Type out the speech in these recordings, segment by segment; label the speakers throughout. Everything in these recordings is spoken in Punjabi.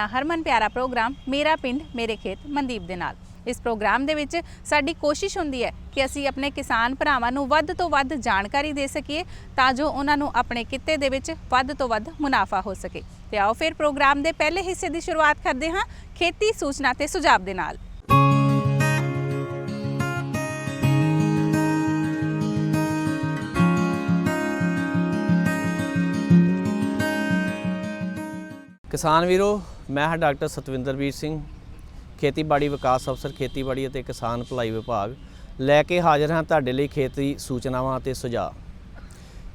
Speaker 1: ਆਪਣਾ ਹਰਮਨ ਪਿਆਰਾ ਪ੍ਰੋਗਰਾਮ ਮੇਰਾ ਪਿੰਡ, ਮੇਰੇ ਖੇਤ ਮਨਦੀਪ ਦੇ ਨਾਲ। ਇਸ ਪ੍ਰੋਗਰਾਮ ਦੇ ਵਿੱਚ ਸਾਡੀ ਕੋਸ਼ਿਸ਼ ਹੁੰਦੀ ਹੈ ਕਿ ਅਸੀਂ ਆਪਣੇ ਕਿਸਾਨ ਭਰਾਵਾਂ ਨੂੰ ਵੱਧ ਤੋਂ ਵੱਧ ਜਾਣਕਾਰੀ ਦੇ ਸਕੀਏ ਤਾਂ ਜੋ ਉਹਨਾਂ ਨੂੰ ਆਪਣੇ ਕਿੱਤੇ ਦੇ ਵਿੱਚ ਵੱਧ ਤੋਂ ਵੱਧ ਮੁਨਾਫਾ ਹੋ ਸਕੇ। ਤੇ ਆਓ ਫਿਰ ਪ੍ਰੋਗਰਾਮ ਦੇ ਪਹਿਲੇ ਹਿੱਸੇ ਦੀ ਸ਼ੁਰੂਆਤ ਕਰਦੇ ਹਾਂ, ਖੇਤੀ ਸੂਚਨਾ ਤੇ ਸੁਝਾਅ ਦੇ ਨਾਲ।
Speaker 2: ਕਿਸਾਨ ਵੀਰੋ ਮੈਂ ਹਾਂ ਡਾਕਟਰ ਸਤਵਿੰਦਰਵੀਰ ਸਿੰਘ, ਖੇਤੀਬਾੜੀ ਵਿਕਾਸ ਅਫਸਰ, ਖੇਤੀਬਾੜੀ ਅਤੇ ਕਿਸਾਨ ਭਲਾਈ ਵਿਭਾਗ। ਲੈ ਕੇ ਹਾਜ਼ਰ ਹਾਂ ਤੁਹਾਡੇ ਲਈ ਖੇਤੀ ਸੂਚਨਾਵਾਂ ਅਤੇ ਸੁਝਾਅ।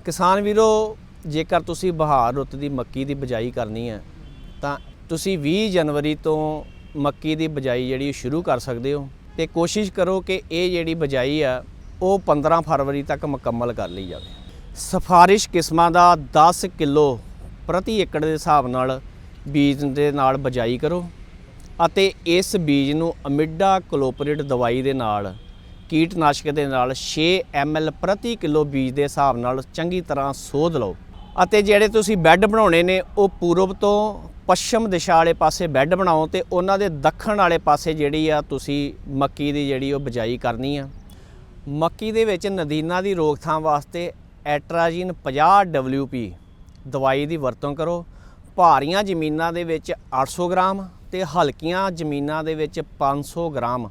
Speaker 2: ਕਿਸਾਨ ਵੀਰੋ, ਜੇਕਰ ਤੁਸੀਂ ਬਹਾਰ ਰੁੱਤ ਦੀ ਮੱਕੀ ਦੀ ਬਿਜਾਈ ਕਰਨੀ ਹੈ, ਤਾਂ ਤੁਸੀਂ 20 ਜਨਵਰੀ ਤੋਂ ਮੱਕੀ ਦੀ ਬਿਜਾਈ ਜਿਹੜੀ ਸ਼ੁਰੂ ਕਰ ਸਕਦੇ ਹੋ ਤੇ ਕੋਸ਼ਿਸ਼ ਕਰੋ ਕਿ ਇਹ ਜਿਹੜੀ ਬਿਜਾਈ ਆ, ਉਹ 15 ਫਰਵਰੀ ਤੱਕ ਮੁਕੰਮਲ ਕਰ ਲਈ ਜਾਵੇ। ਸਫਾਰਿਸ਼ ਕਿਸਮਾਂ ਦਾ 10 ਕਿਲੋ ਪ੍ਰਤੀ ਏਕੜ ਦੇ ਹਿਸਾਬ ਨਾਲ ਬੀਜ ਦੇ ਨਾਲ ਬਿਜਾਈ ਕਰੋ ਅਤੇ ਇਸ ਬੀਜ ਨੂੰ ਅਮਿਡਾ ਕਲੋਪਰੇਟ ਦਵਾਈ ਦੇ ਨਾਲ, ਕੀਟਨਾਸ਼ਕ ਦੇ ਨਾਲ 6 ml ਪ੍ਰਤੀ ਕਿਲੋ ਬੀਜ ਦੇ ਹਿਸਾਬ ਨਾਲ ਚੰਗੀ ਤਰ੍ਹਾਂ ਸੋਧ ਲਓ। ਅਤੇ ਜਿਹੜੇ ਤੁਸੀਂ ਬੈੱਡ ਬਣਾਉਣੇ ਨੇ, ਉਹ ਪੂਰਬ ਤੋਂ ਪੱਛਮ ਦਿਸ਼ਾ ਵਾਲੇ ਪਾਸੇ ਬੈੱਡ ਬਣਾਓ ਤੇ ਉਹਨਾਂ ਦੇ ਦੱਖਣ ਵਾਲੇ ਪਾਸੇ ਜਿਹੜੀ ਆ ਤੁਸੀਂ ਮੱਕੀ ਦੀ ਜਿਹੜੀ ਉਹ ਬਿਜਾਈ ਕਰਨੀ ਆ। ਮੱਕੀ ਦੇ ਵਿੱਚ ਨਦੀਨਾਂ ਦੀ ਰੋਕਥਾਮ ਵਾਸਤੇ ਐਟਰਾਜੀਨ 50 WP ਦਵਾਈ ਦੀ ਵਰਤੋਂ ਕਰੋ ਭਾਰੀਆਂ ਜ਼ਮੀਨਾਂ ਦੇ ਵਿੱਚ 800 ਗ੍ਰਾਮ ਤੇ ਹਲਕੀਆਂ ਜ਼ਮੀਨਾਂ ਦੇ ਵਿੱਚ 500 ਗ੍ਰਾਮ।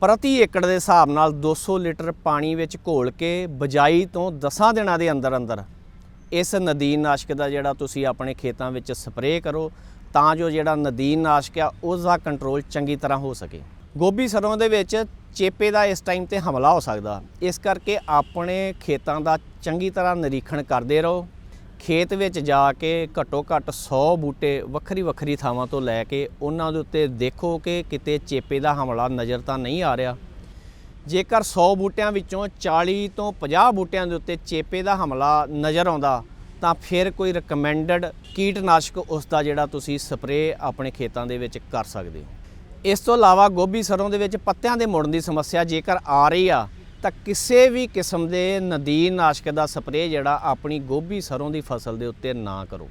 Speaker 2: ਪ੍ਰਤੀ ਏਕੜ ਦੇ ਹਿਸਾਬ ਨਾਲ 200 ਲੀਟਰ ਪਾਣੀ ਵਿੱਚ ਘੋਲ ਕੇ ਬਜਾਈ ਤੋਂ 10 ਦਿਨਾਂ ਦੇ ਅੰਦਰ ਅੰਦਰ ਇਸ ਨਦੀਨ ਨਾਸ਼ਕ ਦਾ ਜਿਹੜਾ ਤੁਸੀਂ ਆਪਣੇ ਖੇਤਾਂ ਵਿੱਚ ਸਪਰੇਅ ਕਰੋ, ਤਾਂ ਜੋ ਜਿਹੜਾ ਨਦੀਨ ਨਾਸ਼ਕ ਆ ਉਸ ਦਾ ਕੰਟਰੋਲ ਚੰਗੀ ਤਰ੍ਹਾਂ ਹੋ ਸਕੇ। ਗੋਭੀ ਸਰੋਂ ਦੇ ਵਿੱਚ ਚੇਪੇ ਦਾ ਇਸ ਟਾਈਮ ਤੇ ਹਮਲਾ ਹੋ ਸਕਦਾ। ਇਸ ਕਰਕੇ ਆਪਣੇ ਖੇਤਾਂ ਦਾ ਚੰਗੀ ਤਰ੍ਹਾਂ ਨਿਰੀਖਣ ਕਰਦੇ ਰਹੋ। ਖੇਤ ਵਿੱਚ ਜਾ ਕੇ ਘੱਟੋ ਘੱਟ 100 ਬੂਟੇ ਵੱਖਰੀ ਵੱਖਰੀ ਥਾਵਾਂ ਤੋਂ ਲੈ ਕੇ ਉਹਨਾਂ ਦੇ ਉੱਤੇ ਦੇਖੋ ਕਿ ਕਿਤੇ ਚੇਪੇ ਦਾ ਹਮਲਾ ਨਜ਼ਰ ਤਾਂ ਨਹੀਂ ਆ ਰਿਹਾ। ਜੇਕਰ 100 ਬੂਟਿਆਂ ਵਿੱਚੋਂ 40 ਤੋਂ 50 ਬੂਟਿਆਂ ਦੇ ਉੱਤੇ ਚੇਪੇ ਦਾ ਹਮਲਾ ਨਜ਼ਰ ਆਉਂਦਾ, ਤਾਂ ਫਿਰ ਕੋਈ ਰეკਮੈਂਡਡ ਕੀਟਨਾਸ਼ਕ ਉਸ ਦਾ ਜਿਹੜਾ ਤੁਸੀਂ ਸਪਰੇਅ ਆਪਣੇ ਖੇਤਾਂ ਦੇ ਵਿੱਚ ਕਰ ਸਕਦੇ ਹੋ। ਇਸ ਤੋਂ ਇਲਾਵਾ ਗੋਭੀ ਸਰੋਂ ਦੇ ਵਿੱਚ ਪੱਤਿਆਂ ਦੇ ਮੁੜਨ ਦੀ ਸਮੱਸਿਆ ਜੇਕਰ ਆ ਰਹੀ ਆ ਤਾਂ ਕਿਸੇ ਵੀ ਕਿਸਮ ਦੇ ਨਦੀਨ ਨਾਸ਼ਕ ਦਾ ਸਪਰੇਅ ਜਿਹੜਾ ਆਪਣੀ ਗੋਭੀ ਸਰੋਂ ਦੀ ਫਸਲ ਦੇ ਉੱਤੇ ਨਾ ਕਰੋ।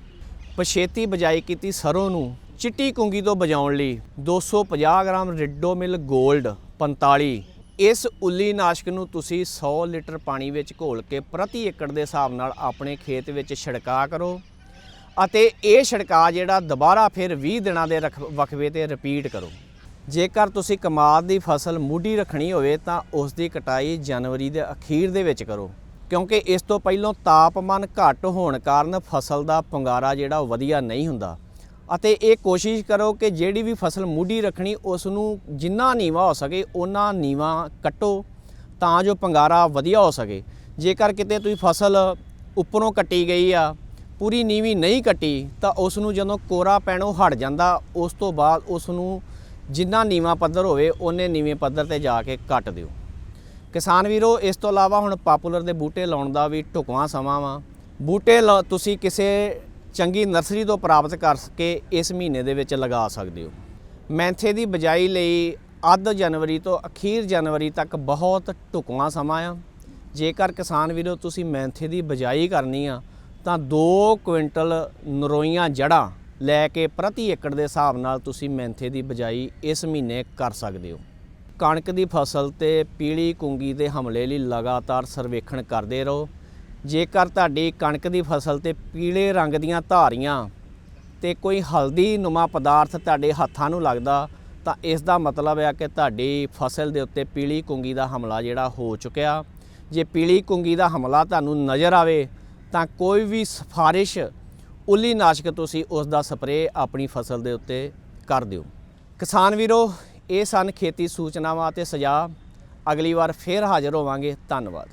Speaker 2: ਪਛੇਤੀ ਬਜਾਈ ਕੀਤੀ ਸਰੋਂ ਨੂੰ ਚਿੱਟੀ ਕੁੰਗੀ ਤੋਂ ਬਚਾਉਣ ਲਈ 250 ਗ੍ਰਾਮ ਰਿਡੋਮਿਲ 골ਡ 45 ਇਸ ਉੱਲੀ ਨਾਸ਼ਕ ਨੂੰ ਤੁਸੀਂ 100 ਲੀਟਰ ਪਾਣੀ ਵਿੱਚ ਘੋਲ ਕੇ ਪ੍ਰਤੀ ਏਕੜ ਦੇ ਹਿਸਾਬ ਨਾਲ ਆਪਣੇ ਖੇਤ ਵਿੱਚ ਛਿੜਕਾਅ ਕਰੋ ਅਤੇ ਇਹ ਛਿੜਕਾਅ ਜਿਹੜਾ ਦੁਬਾਰਾ ਫਿਰ 20 ਦਿਨਾਂ ਦੇ ਰਖ- ਵਕਫੇ ਤੇ ਰਿਪੀਟ ਕਰੋ। ਜੇਕਰ ਤੁਸੀਂ ਕਮਾਦ ਦੀ ਫਸਲ ਮੂਢੀ ਰੱਖਣੀ ਹੋਵੇ ਤਾਂ ਉਸ ਦੀ ਕਟਾਈ ਜਨਵਰੀ ਦੇ ਅਖੀਰ ਦੇ ਵਿੱਚ ਕਰੋ। ਕਿਉਂਕਿ ਇਸ ਤੋਂ ਪਹਿਲਾਂ ਤਾਪਮਾਨ ਘੱਟ ਹੋਣ ਕਾਰਨ ਫਸਲ ਦਾ ਪੰਗਾਰਾ ਜਿਹੜਾ ਵਧੀਆ ਨਹੀਂ ਹੁੰਦਾ। ਅਤੇ ਇਹ ਕੋਸ਼ਿਸ਼ ਕਰੋ ਕਿ ਜਿਹੜੀ ਵੀ ਫਸਲ ਮੂਢੀ ਰੱਖਣੀ, ਉਸ ਨੂੰ ਜਿੰਨਾ ਨੀਵਾ ਹੋ ਸਕੇ ਉਹਨਾਂ ਨੀਵਾ ਕੱਟੋ ਤਾਂ ਜੋ ਪੰਗਾਰਾ ਵਧੀਆ ਹੋ ਸਕੇ। ਜੇਕਰ ਕਿਤੇ ਤੁਸੀਂ ਫਸਲ ਉੱਪਰੋਂ ਕੱਟੀ ਗਈ ਆ, ਪੂਰੀ ਨੀਵੀਂ ਨਹੀਂ ਕੱਟੀ, ਤਾਂ ਉਸ ਨੂੰ ਜਦੋਂ ਕੋਰਾ ਪੈਣੋਂ ਹਟ ਜਾਂਦਾ, ਉਸ ਤੋਂ ਬਾਅਦ ਉਸ ਨੂੰ ਜਿੰਨਾ ਨੀਵਾਂ ਪੱਧਰ ਹੋਵੇ ਉਹਨੇ ਨੀਵੇਂ ਪੱਧਰ ਤੇ ਜਾ ਕੇ ਕੱਟ ਦਿਓ। ਕਿਸਾਨ ਵੀਰੋ, ਇਸ ਤੋਂ ਇਲਾਵਾ ਹੁਣ ਪਾਪੂਲਰ ਦੇ ਬੂਟੇ ਲਾਉਣ ਦਾ ਵੀ ਢੁਕਵਾਂ ਸਮਾਂ ਵਾ। ਬੂਟੇ ਲਾ- ਤੁਸੀਂ ਕਿਸੇ ਚੰਗੀ ਨਰਸਰੀ ਤੋਂ ਪ੍ਰਾਪਤ ਕਰ ਕੇ ਇਸ ਮਹੀਨੇ ਦੇ ਵਿੱਚ ਲਗਾ ਸਕਦੇ ਹੋ। ਮੈਂਥੇ ਦੀ ਬਜਾਈ ਲਈ ਅੱਧ ਜਨਵਰੀ ਤੋਂ ਅਖੀਰ ਜਨਵਰੀ ਤੱਕ ਬਹੁਤ ਢੁਕਵਾਂ ਸਮਾਂ ਆ। ਜੇਕਰ ਕਿਸਾਨ ਵੀਰੋ, ਤੁਸੀਂ ਮੈਂਥੇ ਦੀ ਬਜਾਈ ਕਰਨੀ ਆ, ਤਾਂ 2 ਕੁਇੰਟਲ ਨਰੋਈਆਂ ਜੜ੍ਹਾਂ ਲੈ ਕੇ ਪ੍ਰਤੀ ਏਕੜ ਦੇ ਹਿਸਾਬ ਨਾਲ ਤੁਸੀਂ ਮੈਂਥੇ ਦੀ ਬਜਾਈ ਇਸ ਮਹੀਨੇ ਕਰ ਸਕਦੇ ਹੋ। ਕਣਕ ਦੀ ਫਸਲ ਤੇ ਪੀਲੀ ਕੁੰਗੀ ਦੇ ਹਮਲੇ ਲਈ ਲਗਾਤਾਰ ਸਰਵੇਖਣ ਕਰਦੇ ਰਹੋ। ਜੇਕਰ ਤੁਹਾਡੀ ਕਣਕ ਦੀ ਫਸਲ ਤੇ ਪੀਲੇ ਰੰਗ ਦੀਆਂ ਧਾਰੀਆਂ ਤੇ ਕੋਈ ਹਲਦੀ ਨੁਮਾ ਪਦਾਰਥ ਤੁਹਾਡੇ ਹੱਥਾਂ ਨੂੰ ਲੱਗਦਾ, ਤਾਂ ਇਸ ਦਾ ਮਤਲਬ ਹੈ ਕਿ ਤੁਹਾਡੀ ਫਸਲ ਦੇ ਉੱਤੇ ਪੀਲੀ ਕੁੰਗੀ ਦਾ ਹਮਲਾ ਜਿਹੜਾ ਹੋ ਚੁੱਕਿਆ। ਜੇ ਪੀਲੀ ਕੁੰਗੀ ਦਾ ਹਮਲਾ ਤੁਹਾਨੂੰ ਨਜ਼ਰ ਆਵੇ, ਤਾਂ ਕੋਈ ਵੀ ਸਿਫਾਰਿਸ਼ ਉੱਲੀ ਨਾਸ਼ਕ ਤੁਸੀਂ ਉਸ ਦਾ ਸਪਰੇਅ ਆਪਣੀ ਫਸਲ ਦੇ ਉੱਤੇ ਕਰ ਦਿਓ। ਕਿਸਾਨ ਵੀਰੋ, ਇਹ ਸਨ ਖੇਤੀ ਸੂਚਨਾਵਾਂ ਅਤੇ ਸੁਝਾਅ। ਅਗਲੀ ਵਾਰ ਫੇਰ ਹਾਜ਼ਰ ਹੋਵਾਂਗੇ। ਧੰਨਵਾਦ।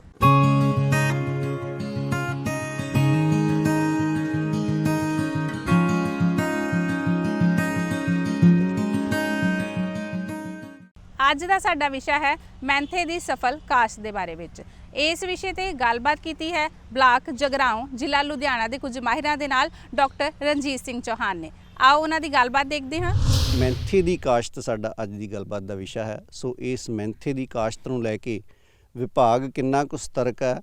Speaker 1: ਅੱਜ ਦਾ ਸਾਡਾ ਵਿਸ਼ਾ ਹੈ ਮੈਂਥੇ ਦੀ ਸਫਲ ਕਾਸ਼ਤ ਦੇ ਬਾਰੇ ਵਿੱਚ। ਇਸ ਵਿਸ਼ੇ ਤੇ ਗੱਲਬਾਤ ਕੀਤੀ ਹੈ ਬਲਾਕ ਜਗਰਾਉਂ, ਜ਼ਿਲ੍ਹਾ ਲੁਧਿਆਣਾ ਦੇ ਕੁਝ ਮਾਹਿਰਾਂ ਦੇ ਨਾਲ ਡਾਕਟਰ ਰਣਜੀਤ ਸਿੰਘ ਚੌਹਾਨ ਨੇ। ਆਓ ਉਹਨਾਂ ਦੀ ਗੱਲਬਾਤ ਦੇਖਦੇ ਹਾਂ।
Speaker 3: ਮੈਂਥੇ ਦੀ ਕਾਸ਼ਤ ਸਾਡਾ ਅੱਜ ਦੀ ਗੱਲਬਾਤ ਦਾ ਵਿਸ਼ਾ ਹੈ। ਸੋ ਇਸ ਮੈਂਥੇ ਦੀ ਕਾਸ਼ਤ ਨੂੰ ਲੈ ਕੇ ਵਿਭਾਗ ਕਿੰਨਾ ਕੁ ਸਤਰਕ ਹੈ,